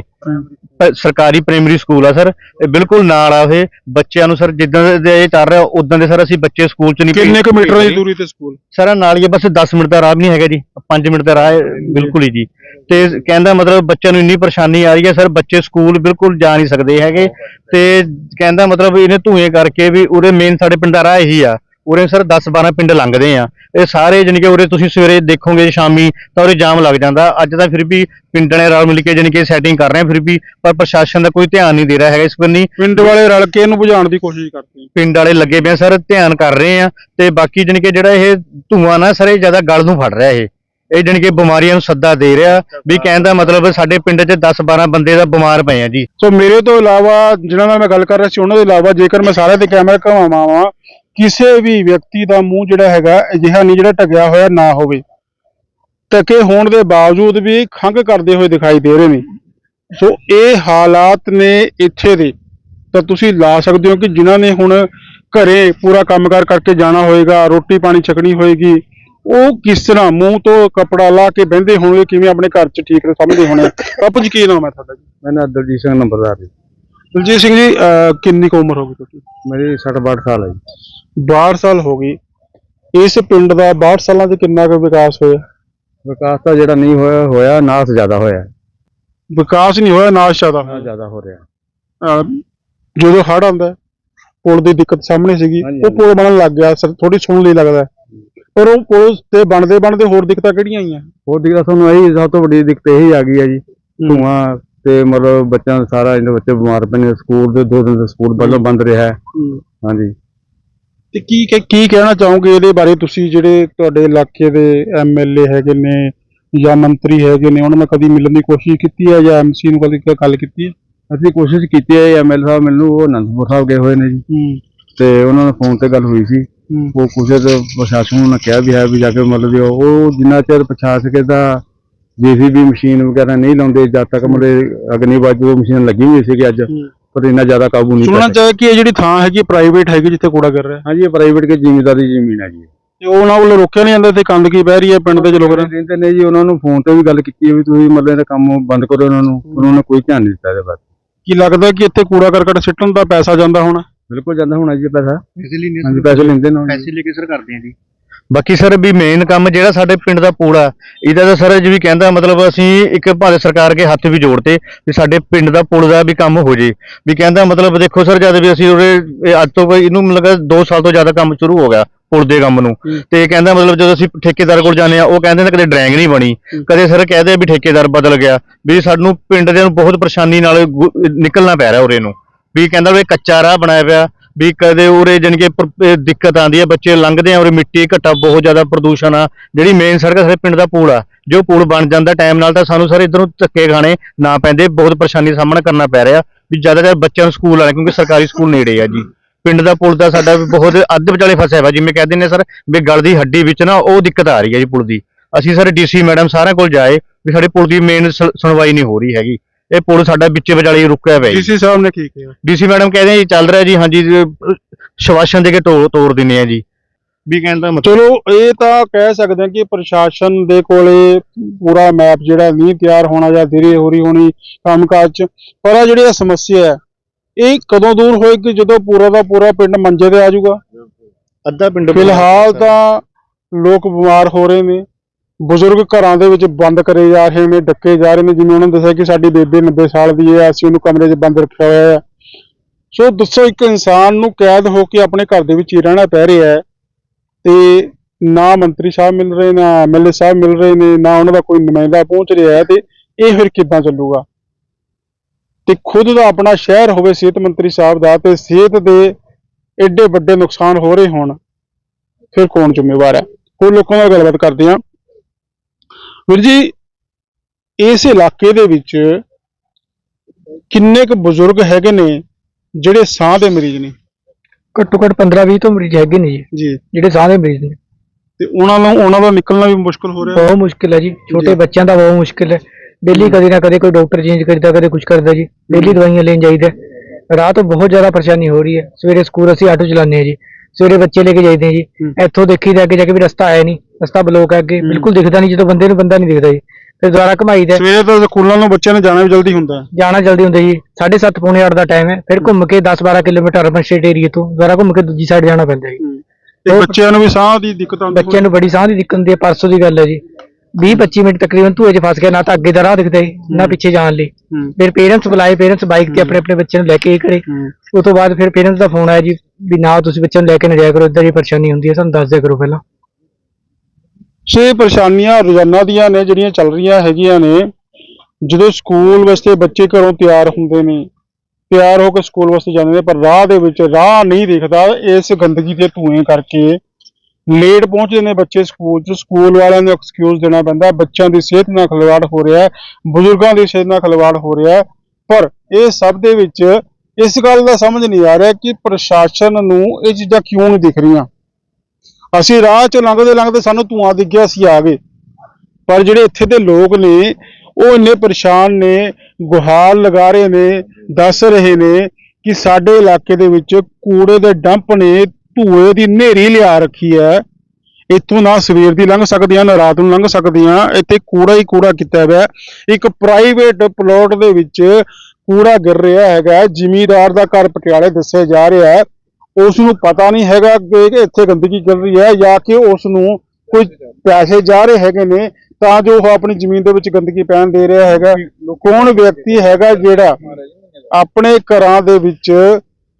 ਸਰਕਾਰੀ ਪ੍ਰਾਇਮਰੀ ਸਕੂਲ ਆ ਸਰ ਇਹ ਬਿਲਕੁਲ ਨਾਲ ਆ ਇਹ ਬੱਚਿਆਂ ਨੂੰ ਸਰ ਜਿੱਦਾਂ ਦੇ ਇਹ ਚੱਲ ਰਿਹਾ ਉਦਾਂ ਦੇ ਸਰ ਅਸੀਂ ਬੱਚੇ ਸਕੂਲ 'ਚ ਨਹੀਂ ਕਿੰਨੇ ਕੁ ਮੀਟਰਾਂ ਦੀ। ਦੂਰੀ ਤੇ ਸਕੂਲ? ਸਰ ਨਾਲ ਹੀ ਬਸ 10 ਮਿੰਟ ਦਾ ਰਾਹ ਵੀ ਨਹੀਂ ਹੈਗਾ ਜੀ। 5 ਮਿੰਟ ਦਾ ਰਾਹ ਹੈ ਬਿਲਕੁਲ ਹੀ ਜੀ। ਤੇ ਕਹਿੰਦਾ ਮਤਲਬ ਬੱਚਿਆਂ ਨੂੰ ਇੰਨੀ ਪਰੇਸ਼ਾਨੀ ਆ ਰਹੀ ਹੈ ਸਰ ਬੱਚੇ ਸਕੂਲ ਬਿਲਕੁਲ ਜਾ ਨਹੀਂ ਸਕਦੇ ਹੈਗੇ। ਤੇ ਕਹਿੰਦਾ ਮਤਲਬ ਇਹਨੇ ਧੂਏ ਕਰਕੇ ਵੀ ਉਰੇ ਮੇਨ ਸਾਡੇ ਪਿੰਡ ਦਾ ਰਾਹ ਇਹੀ ਆ। ਉਰੇ ਸਰ 10 12 ਪਿੰਡ ਲੰਘਦੇ ਆ। ਇਹ ਸਾਰੇ ਜਾਣੀ ਕਿ ਉਰੇ ਤੁਸੀਂ ਸਵੇਰੇ ਦੇਖੋਗੇ ਸ਼ਾਮੀ ਤਾਂ ਉਰੇ ਜਾਮ ਲੱਗ ਜਾਂਦਾ। ਅੱਜ ਤਾਂ ਫਿਰ ਵੀ ਪਿੰਡਾਂ ਨੇ ਰਲ ਮਿਲ ਕੇ ਜਾਣੀ ਕਿ ਸੈਟਿੰਗ ਕਰ ਰਹੇ ਆ ਫਿਰ ਵੀ ਪਰ ਪ੍ਰਸ਼ਾਸਨ ਦਾ ਕੋਈ ਧਿਆਨ ਨਹੀਂ ਦੇ ਰਿਹਾ ਹੈਗਾ ਇਸ ਬੰਨੀ ਪਿੰਡ ਵਾਲੇ ਰਲ ਕੇ ਇਹਨੂੰ ਬੁਝਾਉਣ ਦੀ ਕੋਸ਼ਿਸ਼ ਕਰਦੇ ਪਿੰਡ ਵਾਲੇ ਲੱਗੇ ਪਏ ਸਰ ਧਿਆਨ ਕਰ ਰਹੇ ਆ। ਤੇ ਬਾਕੀ ਜਾਣੀ ਕਿ ਜਿਹੜਾ ਇਹ ਧੂਆਂ ਨਾ ਸਰ ਇਹ ਜ਼ਿਆਦਾ ਗਲ ਨੂੰ ਫੜ ਰਿਹਾ ਇਹ। ਇਹ ਜਾਣੀ ਕਿ ਬਿਮਾਰੀਆਂ ਨੂੰ ਸੱਦਾ ਦੇ ਰਿਹਾ ਵੀ ਕਹਿਣ ਦਾ ਮਤਲਬ ਸਾਡੇ ਪਿੰਡ 'ਚ 10 12 ਬੰਦੇ ਦਾ ਬਿਮਾਰ ਪਏ ਆ ਜੀ। ਸੋ ਮੇਰੇ ਤੋਂ ਇਲਾਵਾ ਜਿਹਨਾਂ ਨਾਲ ਮੈਂ ਗੱਲ ਕਰ ਰਿਹਾ ਸੀ ਉਹਨਾਂ ਦੇ ਇਲਾਵਾ ਜੇਕਰ ਮੈਂ ਸਾਰਿਆਂ ਤੇ ਕੈਮਰਾ ਘਮਾਵਾਂ ਕਿਸੇ ਵੀ ਵਿਅਕਤੀ ਦਾ ਮੂੰਹ ਜਿਹੜਾ ਹੈਗਾ ਅਜਿਹਾ ਨਹੀਂ ਜਿਹੜਾ ਢਕਿਆ ਹੋਇਆ ਨਾ ਹੋਵੇ। ਢਕੇ ਹੋਣ ਦੇ ਬਾਵਜੂਦ ਵੀ ਖੰਘ ਕਰਦੇ ਹੋਏ ਦਿਖਾਈ ਦੇ ਰਹੇ ਨੇ। ਸੋ ਇਹ ਹਾਲਾਤ ਨੇ ਇੱਥੇ ਦੇ। ਤਾਂ ਤੁਸੀਂ ਲਾ ਸਕਦੇ ਹੋ ਕਿ ਜਿਨ੍ਹਾਂ ਨੇ ਹੁਣ ਘਰੇ ਪੂਰਾ ਕੰਮਕਾਰ ਕਰਕੇ ਜਾਣਾ ਹੋਏਗਾ ਰੋਟੀ ਪਾਣੀ ਛਕਣੀ ਹੋਏਗੀ ਉਹ ਕਿਸ ਤਰ੍ਹਾਂ ਮੂੰਹ ਤੋਂ ਕੱਪੜਾ ਲਾ ਕੇ ਬਹਿੰਦੇ ਹੋਣਗੇ ਕਿਵੇਂ ਆਪਣੇ ਘਰ 'ਚ ਠੀਕ ਸਮਝਦੇ ਹੋਣੇ? ਬਾਪੂ ਜੀ ਕੀ ਨਾਮ ਹੈ ਤੁਹਾਡਾ ਜੀ? ਮੈਂ ਨਾ ਦਲਜੀਤ ਸਿੰਘ ਨੰਬਰਦਾਰ ਜੀ। ਦਲਜੀਤ ਸਿੰਘ ਜੀ ਅਹ ਕਿੰਨੀ ਕੁ ਉਮਰ ਹੋ ਗਈ ਤੁਹਾਡੀ? ਮੇਰੀ 60 62 ਸਾਲ ਹੈ ਜੀ। 62 ਸਾਲ ਹੋ ਗਈ। ਇਸ ਪਿੰਡ ਦਾ 62 ਸਾਲਾਂ 'ਚ ਕਿੰਨਾ ਕੁ ਵਿਕਾਸ ਹੋਇਆ? ਵਿਕਾਸ ਤਾਂ ਜਿਹੜਾ ਨਹੀਂ ਹੋਇਆ ਹੋਇਆ ਨਾਸ ਜ਼ਿਆਦਾ ਹੋਇਆ। ਵਿਕਾਸ ਨਹੀਂ ਹੋਇਆ ਨਾਸ਼ ਜ਼ਿਆਦਾ ਨਾ ਹੋਇਆ ਜ਼ਿਆਦਾ ਹੋ ਰਿਹਾ। ਅਹ ਜਦੋਂ ਹੜ੍ਹ ਆਉਂਦਾ ਹੈ, ਪੁਲ ਦੀ ਦਿੱਕਤ ਸਾਹਮਣੇ ਸੀਗੀ। ਹਾਂਜੀ, ਉਹ ਪੁਲ ਬਣਨ ਲੱਗ ਗਿਆ ਸਰ ਥੋੜੀ ਸੁਣ ਲਈ ਲੱਗਦਾ। ਹੈ। ਪਰ ਉਹ ਪੁਲ ਤੇ ਬਣਦੇ ਬਣਦੇ ਹੋਰ ਦਿੱਕਤਾਂ ਕਿਹੜੀਆਂ ਆਈਆਂ? ਹੋਰ ਦੀ ਤੁਹਾਨੂੰ ਇਹੀ ਸਭ ਤੋਂ ਵੱਡੀ ਦਿੱਕਤ ਇਹੀ ਆ ਗਈ ਹੈ ਜੀ ਧੂਆਂ ਤੇ ਮਤਲਬ ਬੱਚਿਆਂ ਦਾ ਸਾਰਾ ਇਹਨਾਂ ਬੱਚੇ ਬਿਮਾਰ ਪਏ ਨੇ ਸਕੂਲ ਦੇ ਦੋ ਦਿਨ ਸਕੂਲ ਪਹਿਲਾਂ ਬੰਦ ਰਿਹਾ ਹੈ। ਹਾਂਜੀ। ਤੇ ਕੀ ਕੀ- ਕੀ ਕਹਿਣਾ ਚਾਹੋਗੇ ਇਹਦੇ ਬਾਰੇ ਤੁਸੀਂ ਜਿਹੜੇ ਤੁਹਾਡੇ ਇਲਾਕੇ ਦੇ ਐਮਐਲਏ ਹੈਗੇ ਨੇ ਜਾਂ ਮੰਤਰੀ ਹੈਗੇ ਨੇ ਉਹਨਾਂ ਨਾਲ ਕਦੀ ਮਿਲਣ ਦੀ ਕੋਸ਼ਿਸ਼ ਕੀਤੀ ਹੈ ਜਾਂ ਐਮਸੀ ਨੂੰ ਕਦੀ ਗੱਲ ਕੀਤੀ ਹੈ? ਅਸੀਂ ਕੋਸ਼ਿਸ਼ ਕੀਤੀ ਹੈ ਐਮਐਲ ਸਾਹਿਬ ਮੈਨੂੰ ਉਹ ਅਨੰਦਪੁਰ ਸਾਹਿਬ ਗਏ ਹੋਏ ਨੇ ਜੀ। ਹੂੰ। ਤੇ ਉਹਨਾਂ ਨਾਲ ਫੋਨ ਤੇ ਗੱਲ ਹੋਈ ਸੀ। ਉਹ ਤੇ ਪ੍ਰਸ਼ਾਸਨ ਨੂੰ ਕਿਹਾ ਵੀ ਹੈ ਵੀ ਜਾ ਕੇ ਮਤਲਬ ਵੀ ਉਹ ਜਿੰਨਾ ਚਿਰ ਪਛਾ ਸਕੇ ਤਾਂ ਜੀਸੀਬੀ ਮਸ਼ੀਨ ਵਗੈਰਾ ਨਹੀਂ ਲਾਉਂਦੇ ਜਦ ਤੱਕ ਮਤਲਬ ਅਗਨੀ ਬਾਜੂ ਮਸ਼ੀਨ ਲੱਗੀ ਹੋਈ ਸੀਗੀ ਅੱਜ। ਪਰ ਇੰਨਾ ਜ਼ਿਆਦਾ ਕਾਬੂ ਨਹੀਂ ਸੁਣਨਾ ਚਾਹੀਦਾ ਕਿ ਇਹ ਜਿਹੜੀ ਥਾਂ ਹੈਗੀ ਪ੍ਰਾਈਵੇਟ ਹੈਗੀ ਜਿੱਥੇ ਕੂੜਾ ਕਰ ਰਿਹਾ। ਹਾਂਜੀ ਇਹ ਪ੍ਰਾਈਵੇਟ ਕੇ ਜ਼ਿਮੀਂਦਾਰੀ ਜ਼ਮੀਨ ਹੈ ਜੀ। ਤੇ ਉਹਨਾਂ ਵੱਲੋਂ ਰੋਕਿਆ ਨਹੀਂ ਜਾਂਦਾ ਤੇ ਗੰਦਗੀ ਬਹਿ ਰਹੀ ਹੈ ਪਿੰਡ ਦੇ ਲੋਕ ਤੇ ਨੇ ਜੀ ਉਹਨਾਂ ਨੂੰ ਫੋਨ ਤੇ ਵੀ ਗੱਲ ਕੀਤੀ ਹੈ ਵੀ ਤੁਸੀਂ ਮਤਲਬ ਇਹਦਾ ਕੰਮ ਬੰਦ ਕਰੋ ਉਹਨਾਂ ਨੂੰ ਉਹਨਾਂ ਨੇ ਕੋਈ ਧਿਆਨ ਨਹੀਂ ਦਿੱਤਾ ਇਹਦੇ ਬਾਰੇ। ਕੀ ਲੱਗਦਾ ਕਿ ਇੱਥੇ ਕੂੜਾ ਕਰਕਟ ਸਿੱਟਣ ਦਾ ਪੈਸਾ ਜਾਂਦਾ ਹੋਣਾ? ਬਿਲਕੁਲ ਜਾਂਦਾ ਹੋਣਾ ਜੀ ਪੈਸਾ। ਇਸ ਲਈ ਹਾਂਜੀ ਪੈਸੇ ਲੈਂਦੇ ਨੇ ਪੈਸੇ ਲੈ ਕੇ ਸਰ ਕਰਦੇ ਆ ਜੀ। ਬਾਕੀ ਸਰ ਵੀ ਮੇਨ ਕੰਮ ਜਿਹੜਾ ਸਾਡੇ ਪਿੰਡ ਦਾ ਪੂਲ ਆ ਇਹਦਾ ਤਾਂ ਸਰ ਜੀ ਵੀ ਕਹਿੰਦਾ ਮਤਲਬ ਅਸੀਂ ਇੱਕ ਭਾਰਤ ਸਰਕਾਰ ਕੇ ਹੱਥ ਵੀ ਜੋੜਤੇ ਵੀ ਸਾਡੇ ਪਿੰਡ ਦਾ ਪੁਲ ਦਾ ਵੀ ਕੰਮ ਹੋ ਜੇ। ਵੀ ਕਹਿੰਦਾ ਮਤਲਬ ਦੇਖੋ ਸਰ ਜਦ ਵੀ ਅਸੀਂ ਇਹ ਅੱਜ ਤੋਂ ਕੋਈ ਇਹਨੂੰ ਮਤਲਬ 2 ਸਾਲ ਤੋਂ ਜ਼ਿਆਦਾ ਕੰਮ ਸ਼ੁਰੂ ਹੋ ਗਿਆ ਪੁਲ ਦੇ ਕੰਮ ਨੂੰ। ਤੇ ਕਹਿੰਦਾ ਮਤਲਬ ਜਦੋਂ ਅਸੀਂ ਠੇਕੇਦਾਰ ਕੋਲ ਜਾਂਦੇ ਆ ਉਹ ਕਹਿੰਦੇ ਨੇ ਕਦੇ ਡਰੈਂਗ ਨਹੀਂ ਬਣੀ। ਕਦੇ ਸਰ ਕਹਦੇ ਵੀ ਠੇਕੇਦਾਰ ਬਦਲ ਗਿਆ। ਵੀ ਸਾਨੂੰ ਪਿੰਡ ਦੇ ਨੂੰ ਬਹੁਤ ਪਰੇਸ਼ਾਨੀ ਨਾਲ ਨਿਕਲਣਾ ਪੈ ਰਿਹਾ ਉਰੇ ਨੂੰ। ਵੀ ਕਹਿੰਦਾ ਵੀ ਕੱਚਾ ਰਾਹ ਬਣਾਇਆ ਪਿਆ, ਵੀ ਕਦੇ ਉਰੇ ਜਾਣੀ ਕਿ ਪਰ- ਇਹ ਦਿੱਕਤ ਆਉਂਦੀ ਹੈ, ਬੱਚੇ ਲੰਘਦੇ ਆ ਉਰੇ ਮਿੱਟੀ, ਘੱਟਾ ਬਹੁਤ ਜ਼ਿਆਦਾ ਪ੍ਰਦੂਸ਼ਣ ਆ। ਜਿਹੜੀ ਮੇਨ ਸੜਕ ਆ, ਸਾਡੇ ਪਿੰਡ ਦਾ ਪੁਲ ਆ। ਜੋ ਪੁਲ ਬਣ ਜਾਂਦਾ ਟਾਈਮ ਨਾਲ ਤਾਂ ਸਾਨੂੰ ਸਰ ਇਧਰੋਂ ਧੱਕੇ ਖਾਣੇ ਨਾ ਪੈਂਦੇ, ਬਹੁਤ ਪਰੇਸ਼ਾਨੀ ਦਾ ਸਾਹਮਣਾ ਕਰਨਾ ਪੈ ਰਿਹਾ। ਵੀ ਜ਼ਿਆਦਾਤਰ ਬੱਚਿਆਂ ਨੂੰ ਸਕੂਲ ਵਾਲੇ, ਕਿਉਂਕਿ ਸਰਕਾਰੀ ਸਕੂਲ ਨੇੜੇ ਆ ਜੀ। ਪਿੰਡ ਦਾ ਪੁਲ ਦਾ ਸਾਡਾ ਵੀ ਬਹੁਤ ਅੱਧ ਵਿਚਾਲੇ ਫਸਿਆ ਵਾ, ਜਿਵੇਂ ਕਹਿੰਦੇ ਨੇ ਸਰ, ਵੀ ਗਲ ਦੀ ਹੱਡੀ ਵਿੱਚ ਨਾ ਉਹ ਦਿੱਕਤ ਆ ਰਹੀ ਹੈ ਜੀ ਪੁਲ ਦੀ। ਅਸੀਂ ਸਰ ਡੀਸੀ ਮੈਡਮ ਸਾਰਿਆਂ ਕੋਲ ਜਾਏ, ਵੀ ਸਾਡੇ ਪੁਲ ਦੀ ਮੇਨ ਸੁਣਵਾਈ ਨਹੀਂ ਹੋ ਰਹੀ ਹੈਗੀ। ਇਹ ਪੁਲ ਸਾਡਾ ਵਿੱਚੇ ਵਿਚਾਲੇ ਹੀ ਰੁਕਿਆ ਹੋਇਆ ਜੀ। ਡੀਸੀ ਸਾਹਿਬ ਨੇ ਕੀ ਕਿਹਾ? ਡੀਸੀ ਮੈਡਮ ਕਹਿੰਦੇ ਜੀ ਚੱਲ ਰਿਹਾ ਜੀ ਹਾਂਜੀ ਜੀ, ਅਹ, ਸ਼ਵਾਸ਼ਨ ਦੇ ਕੇ ਤੋੜ ਤੋੜ ਦਿੰਨੇ ਆ ਜੀ। ਵੀ ਕਹਿੰਦਾ ਮਤਲਬ ਚਲੋ ਇਹ ਤਾਂ ਕਹਿ ਸਕਦੇ ਹਾਂ ਕਿ ਪ੍ਰਸ਼ਾਸਨ ਦੇ ਕੋਲੇ ਪੂਰਾ ਮੈਪ ਜਿਹੜਾ ਨਹੀਂ ਤਿਆਰ ਹੋਣਾ ਜਾਂ ਧੀਰੇ ਹੋ ਰਹੀ ਹੋਣੀ ਕੰਮਕਾਜ ਚ। ਪਰ ਆ ਜਿਹੜੀ ਇਹ ਸਮੱਸਿਆ ਹੈ ਇਹ ਕਦੋਂ ਦੂਰ ਹੋਏਗੀ? ਜਦੋਂ ਪੂਰਾ ਦਾ ਪੂਰਾ ਪਿੰਡ ਮੰਜੇ ਤੇ ਆ ਜਾਊਗਾ? ਅੱਧਾ ਪਿੰਡ ਫਿਲਹਾਲ ਤਾਂ ਲੋਕ ਬਿਮਾਰ ਹੋ ਰਹੇ ਨੇ। ਬਜ਼ੁਰਗ ਘਰਾਂ ਦੇ ਵਿੱਚ ਬੰਦ ਕਰੇ ਜਾ ਰਹੇ ਨੇ, ਡੱਕੇ ਜਾ ਰਹੇ ਨੇ, ਜਿਵੇਂ ਉਹਨਾਂ ਨੇ ਦੱਸਿਆ ਕਿ ਸਾਡੀ ਬੇਬੇ 90 ਸਾਲ ਦੀ ਹੈ, ਅਸੀਂ ਉਹਨੂੰ ਕਮਰੇ 'ਚ ਬੰਦ ਰੱਖਿਆ ਹੋਇਆ ਹੈ। ਸੋ ਦੱਸੋ, ਇੱਕ ਇਨਸਾਨ ਨੂੰ ਕੈਦ ਹੋ ਕੇ ਆਪਣੇ ਘਰ ਦੇ ਵਿੱਚ ਹੀ ਰਹਿਣਾ ਪੈ ਰਿਹਾ ਹੈ ਤੇ ਨਾ ਮੰਤਰੀ ਸਾਹਿਬ ਮਿਲ ਰਹੇ, ਨਾ ਐਮਐਲਏ ਸਾਹਿਬ ਮਿਲ ਰਹੇ ਨੇ, ਨਾ ਉਹਨਾਂ ਦਾ ਕੋਈ ਨੁਮਾਇੰਦਾ ਪਹੁੰਚ ਰਿਹਾ ਹੈ ਤੇ ਇਹ ਫਿਰ ਕਿੱਦਾਂ ਚੱਲੂਗਾ? ਤੇ ਖੁਦ ਦਾ ਆਪਣਾ ਸ਼ਹਿਰ ਹੋਵੇ ਸਿਹਤ ਮੰਤਰੀ ਸਾਹਿਬ ਦਾ ਤੇ ਸਿਹਤ ਦੇ ਐਡੇ ਵੱਡੇ ਨੁਕਸਾਨ ਹੋ ਰਹੇ ਹੋਣ, ਫਿਰ ਕੌਣ ਜ਼ਿੰਮੇਵਾਰ ਹੈ? ਹੋਰ ਲੋਕਾਂ ਨਾਲ ਗੱਲਬਾਤ ਕਰਦੇ ਹਾਂ। ਵੀਰ ਜੀ ਇਸ ਇਲਾਕੇ ਦੇ ਵਿੱਚ ਕਿੰਨੇ ਕੁ ਬਜ਼ੁਰਗ ਹੈਗੇ ਨੇ ਜਿਹੜੇ ਸਾਹ ਦੇ ਮਰੀਜ਼ ਨੇ? ਘੱਟੋ ਘੱਟ 15 20 ਤੋਂ ਮਰੀਜ਼ ਹੈਗੇ ਨੇ ਜੀ। ਜੀ। ਜਿਹੜੇ ਸਾਹ ਦੇ ਮਰੀਜ਼ ਨੇ। ਤੇ ਉਹਨਾਂ ਨੂੰ ਉਹਨਾਂ ਦਾ ਨਿਕਲਣਾ ਵੀ ਮੁਸ਼ਕਲ ਹੋ ਰਿਹਾ ਬਹੁਤ ਮੁਸ਼ਕਿਲ ਹੈ ਜੀ। ਛੋਟੇ ਬੱਚਿਆਂ ਦਾ ਬਹੁਤ ਮੁਸ਼ਕਿਲ ਹੈ। ਡੇਲੀ ਕਦੇ ਨਾ ਕਦੇ ਕੋਈ ਡਾਕਟਰ ਚੇਂਜ ਕਰਦਾ ਕਦੇ ਕੁਝ ਕਰਦਾ ਜੀ। ਡੇਲੀ ਦਵਾਈਆਂ ਲੈਣ ਜਾਈਦਾ। ਰਾਤ ਬਹੁਤ ਜ਼ਿਆਦਾ ਪਰੇਸ਼ਾਨੀ ਹੋ ਰਹੀ ਹੈ। ਸਵੇਰੇ ਸਕੂਲ ਅਸੀਂ ਆਟੋ ਚਲਾਉਂਦੇ ਹਾਂ ਜੀ। ਸਵੇਰੇ ਬੱਚੇ ਲੈ ਕੇ ਜਾਈਦੇ ਜੀ। ਇੱਥੋਂ ਦੇਖੀ ਤਾਂ ਅੱਗੇ ਜਾ ਕੇ ਵੀ ਰਸਤਾ ਆਇਆ ਨਹੀਂ। ਰਸਤਾ ਬਲੌਕ ਹੈ ਅੱਗੇ। ਬਿਲਕੁਲ ਦਿਖਦਾ ਨਹੀਂ ਜਦੋਂ ਬੰਦੇ ਨੂੰ ਬੰਦਾ ਨਹੀਂ ਦਿਖਦਾ ਜੀ। ਫਿਰ ਦੁਬਾਰਾ ਘਮਾਈਦਾ। ਸਵੇਰੇ ਤਾਂ ਸਕੂਲਾਂ ਨੂੰ ਬੱਚਿਆਂ ਨੇ ਜਾਣਾ ਵੀ ਜਲਦੀ ਹੁੰਦਾ। ਜਾਣਾ ਜਲਦੀ ਹੁੰਦਾ ਜੀ। 7:30 ਪੌਣੇ 8 ਦਾ ਟਾਈਮ ਹੈ। ਫਿਰ ਘੁੰਮ ਕੇ 10-12 ਕਿਲੋਮੀਟਰ ਅਰਬਨ ਸਟੇਟ ਏਰੀਆ ਤੋਂ ਦੁਬਾਰਾ ਘੁੰਮ ਕੇ ਦੂਜੀ ਸਾਈਡ ਜਾਣਾ ਪੈਂਦਾ ਜੀ। ਤੇ ਬੱਚਿਆਂ ਨੂੰ ਵੀ ਸਾਹ ਦੀ ਦਿੱਕਤ ਆਉਂਦੀ ਬੱਚਿਆਂ ਨੂੰ ਬੜੀ ਸਾਹ ਦੀ ਦਿੱਕਤ ਹੁੰਦੀ ਹੈ। ਪਰਸੋਂ ਦੀ ਗੱਲ ਹੈ ਜੀ। 20-25 ਮਿੰਟ ਤਕਰੀਬਨ ਧੂਏ 'ਚ ਫਸ ਗਿਆ। ਨਾ ਤਾਂ ਅੱਗੇ ਦਾ ਰਾਹ ਦਿਖਦਾ ਹੈ ਨਾ ਪਿੱਛੇ ਜਾਣ ਲਈ। ਫਿਰ ਪੇਰੈਂਟਸ ਬੁਲਾਏ। ਪੇਰੈਂਟਸ ਬਾਈਕ ਤੇ ਆਪਣੇ ਆਪਣੇ ਬੱਚੇ ਨੂੰ ਲੈ ਕੇ ਘਰੇ। ਉਸ ਤੋਂ ਬਾਅਦ ਫਿਰ ਪੇਰੈਂਟਸ ਦਾ ਫੋਨ ਆਇਆ ਜੀ। ਵੀ ਨਾ ਤੁਸੀਂ ਬੱਚੇ ਨੂੰ ਲੈ ਕੇ ਨਾ ਜਾਇਆ ਕਰੋ, ਇੱਦਾਂ ਦੀ ਪਰੇਸ਼ਾਨੀ ਹੁੰਦੀ ਹੈ, ਸਾਨੂੰ ਦੱਸ ਦਿਆ ਕਰੋ ਪਹਿਲਾਂ। ਸੋ ਇਹ ਪਰੇਸ਼ਾਨੀਆਂ ਰੋਜ਼ਾਨਾ ਦੀਆਂ ਨੇ, ਜਿਹੜੀਆਂ ਚੱਲ ਰਹੀਆਂ ਹੈਗੀਆਂ ਨੇ। ਜਦੋਂ ਸਕੂਲ ਵਾਸਤੇ ਬੱਚੇ ਘਰੋਂ ਤਿਆਰ ਹੁੰਦੇ ਨੇ, ਤਿਆਰ ਹੋ ਕੇ ਸਕੂਲ ਵਾਸਤੇ ਜਾਂਦੇ ਨੇ, ਪਰ ਰਾਹ ਦੇ ਵਿੱਚ ਰਾਹ ਨਹੀਂ ਦਿਖਦਾ ਇਸ ਗੰਦਗੀ ਦੇ ਧੂਏ ਕਰਕੇ। ਲੇਟ ਪਹੁੰਚਦੇ ਨੇ ਬੱਚੇ ਸਕੂਲ 'ਚ ਸਕੂਲ ਵਾਲਿਆਂ ਨੂੰ ਐਕਸਕਿਊਜ਼ ਦੇਣਾ ਪੈਂਦਾ, ਬੱਚਿਆਂ ਦੀ ਸਿਹਤ ਨਾਲ ਖਿਲਵਾੜ ਹੋ ਰਿਹਾ ਹੈ, ਬਜ਼ੁਰਗਾਂ ਦੀ ਸਿਹਤ ਨਾਲ ਖਿਲਵਾੜ ਹੋ ਰਿਹਾ ਹੈ। ਪਰ ਇਹ ਸਭ ਦੇ ਵਿੱਚ ਇਸ ਗੱਲ ਦਾ ਸਮਝ ਨਹੀਂ ਆ ਰਿਹਾ ਕਿ ਪ੍ਰਸ਼ਾਸਨ ਨੂੰ ਇਹ ਚੀਜ਼ਾਂ ਕਿਉਂ ਨਹੀਂ ਦਿਖ ਰਹੀਆਂ? ਅਸੀਂ ਰਾਹ 'ਚ ਲੰਘਦੇ ਲੰਘਦੇ ਸਾਨੂੰ ਧੂਆਂ ਦਿਖ ਗਿਆ ਅਸੀਂ ਆ ਗਏ ਪਰ ਜਿਹੜੇ ਇੱਥੇ ਦੇ ਲੋਕ ਨੇ, ਉਹ ਇੰਨੇ ਪਰੇਸ਼ਾਨ ਨੇ, ਗੁਹਾਰ ਲਗਾ ਰਹੇ ਨੇ, ਦੱਸ ਰਹੇ ਨੇ ਕਿ ਸਾਡੇ ਇਲਾਕੇ ਦੇ ਵਿੱਚ ਕੂੜੇ ਦੇ ਡੰਪ ਨੇ ਧੂਏ ਦੀ ਨੇਰੀ ਲਿਆ ਰੱਖੀ ਹੈ। ਇੱਥੋਂ ਨਾ ਸਵੇਰ ਦੀ ਲੰਘ ਸਕਦੀਆਂ, ਨਾ ਰਾਤ ਨੂੰ ਲੰਘ ਸਕਦੀਆਂ। ਇੱਥੇ ਕੂੜਾ ਹੀ ਕੂੜਾ ਕੀਤਾ ਹੋਇਆ ਇੱਕ ਪ੍ਰਾਈਵੇਟ ਪਲਾਟ ਦੇ ਵਿੱਚ ਕੂੜਾ ਗਿਰ ਰਿਹਾ ਹੈਗਾ ਜ਼ਿਮੀਦਾਰ ਦਾ ਘਰ ਪਟਿਆਲੇ ਦੱਸਿਆ ਜਾ ਰਿਹਾ ਹੈ। ਉਸ ਨੂੰ ਪਤਾ ਨਹੀਂ ਹੈਗਾ ਕਿ ਇੱਥੇ ਗੰਦਗੀ ਚੱਲ ਰਹੀ ਹੈ ਜਾਂ ਕਿ ਉਸ ਨੂੰ ਕੋਈ ਪੈਸੇ ਜਾ ਰਹੇ ਹੈਗੇ ਨੇ, ਤਾਂ ਜੋ ਉਹ ਆਪਣੀ ਜ਼ਮੀਨ ਦੇ ਵਿੱਚ ਗੰਦਗੀ ਪੈਣ ਦੇ ਰਿਹਾ ਹੈਗਾ। ਕੌਣ ਵਿਅਕਤੀ ਹੈਗਾ ਜਿਹੜਾ ਆਪਣੇ ਘਰਾਂ ਦੇ ਵਿੱਚ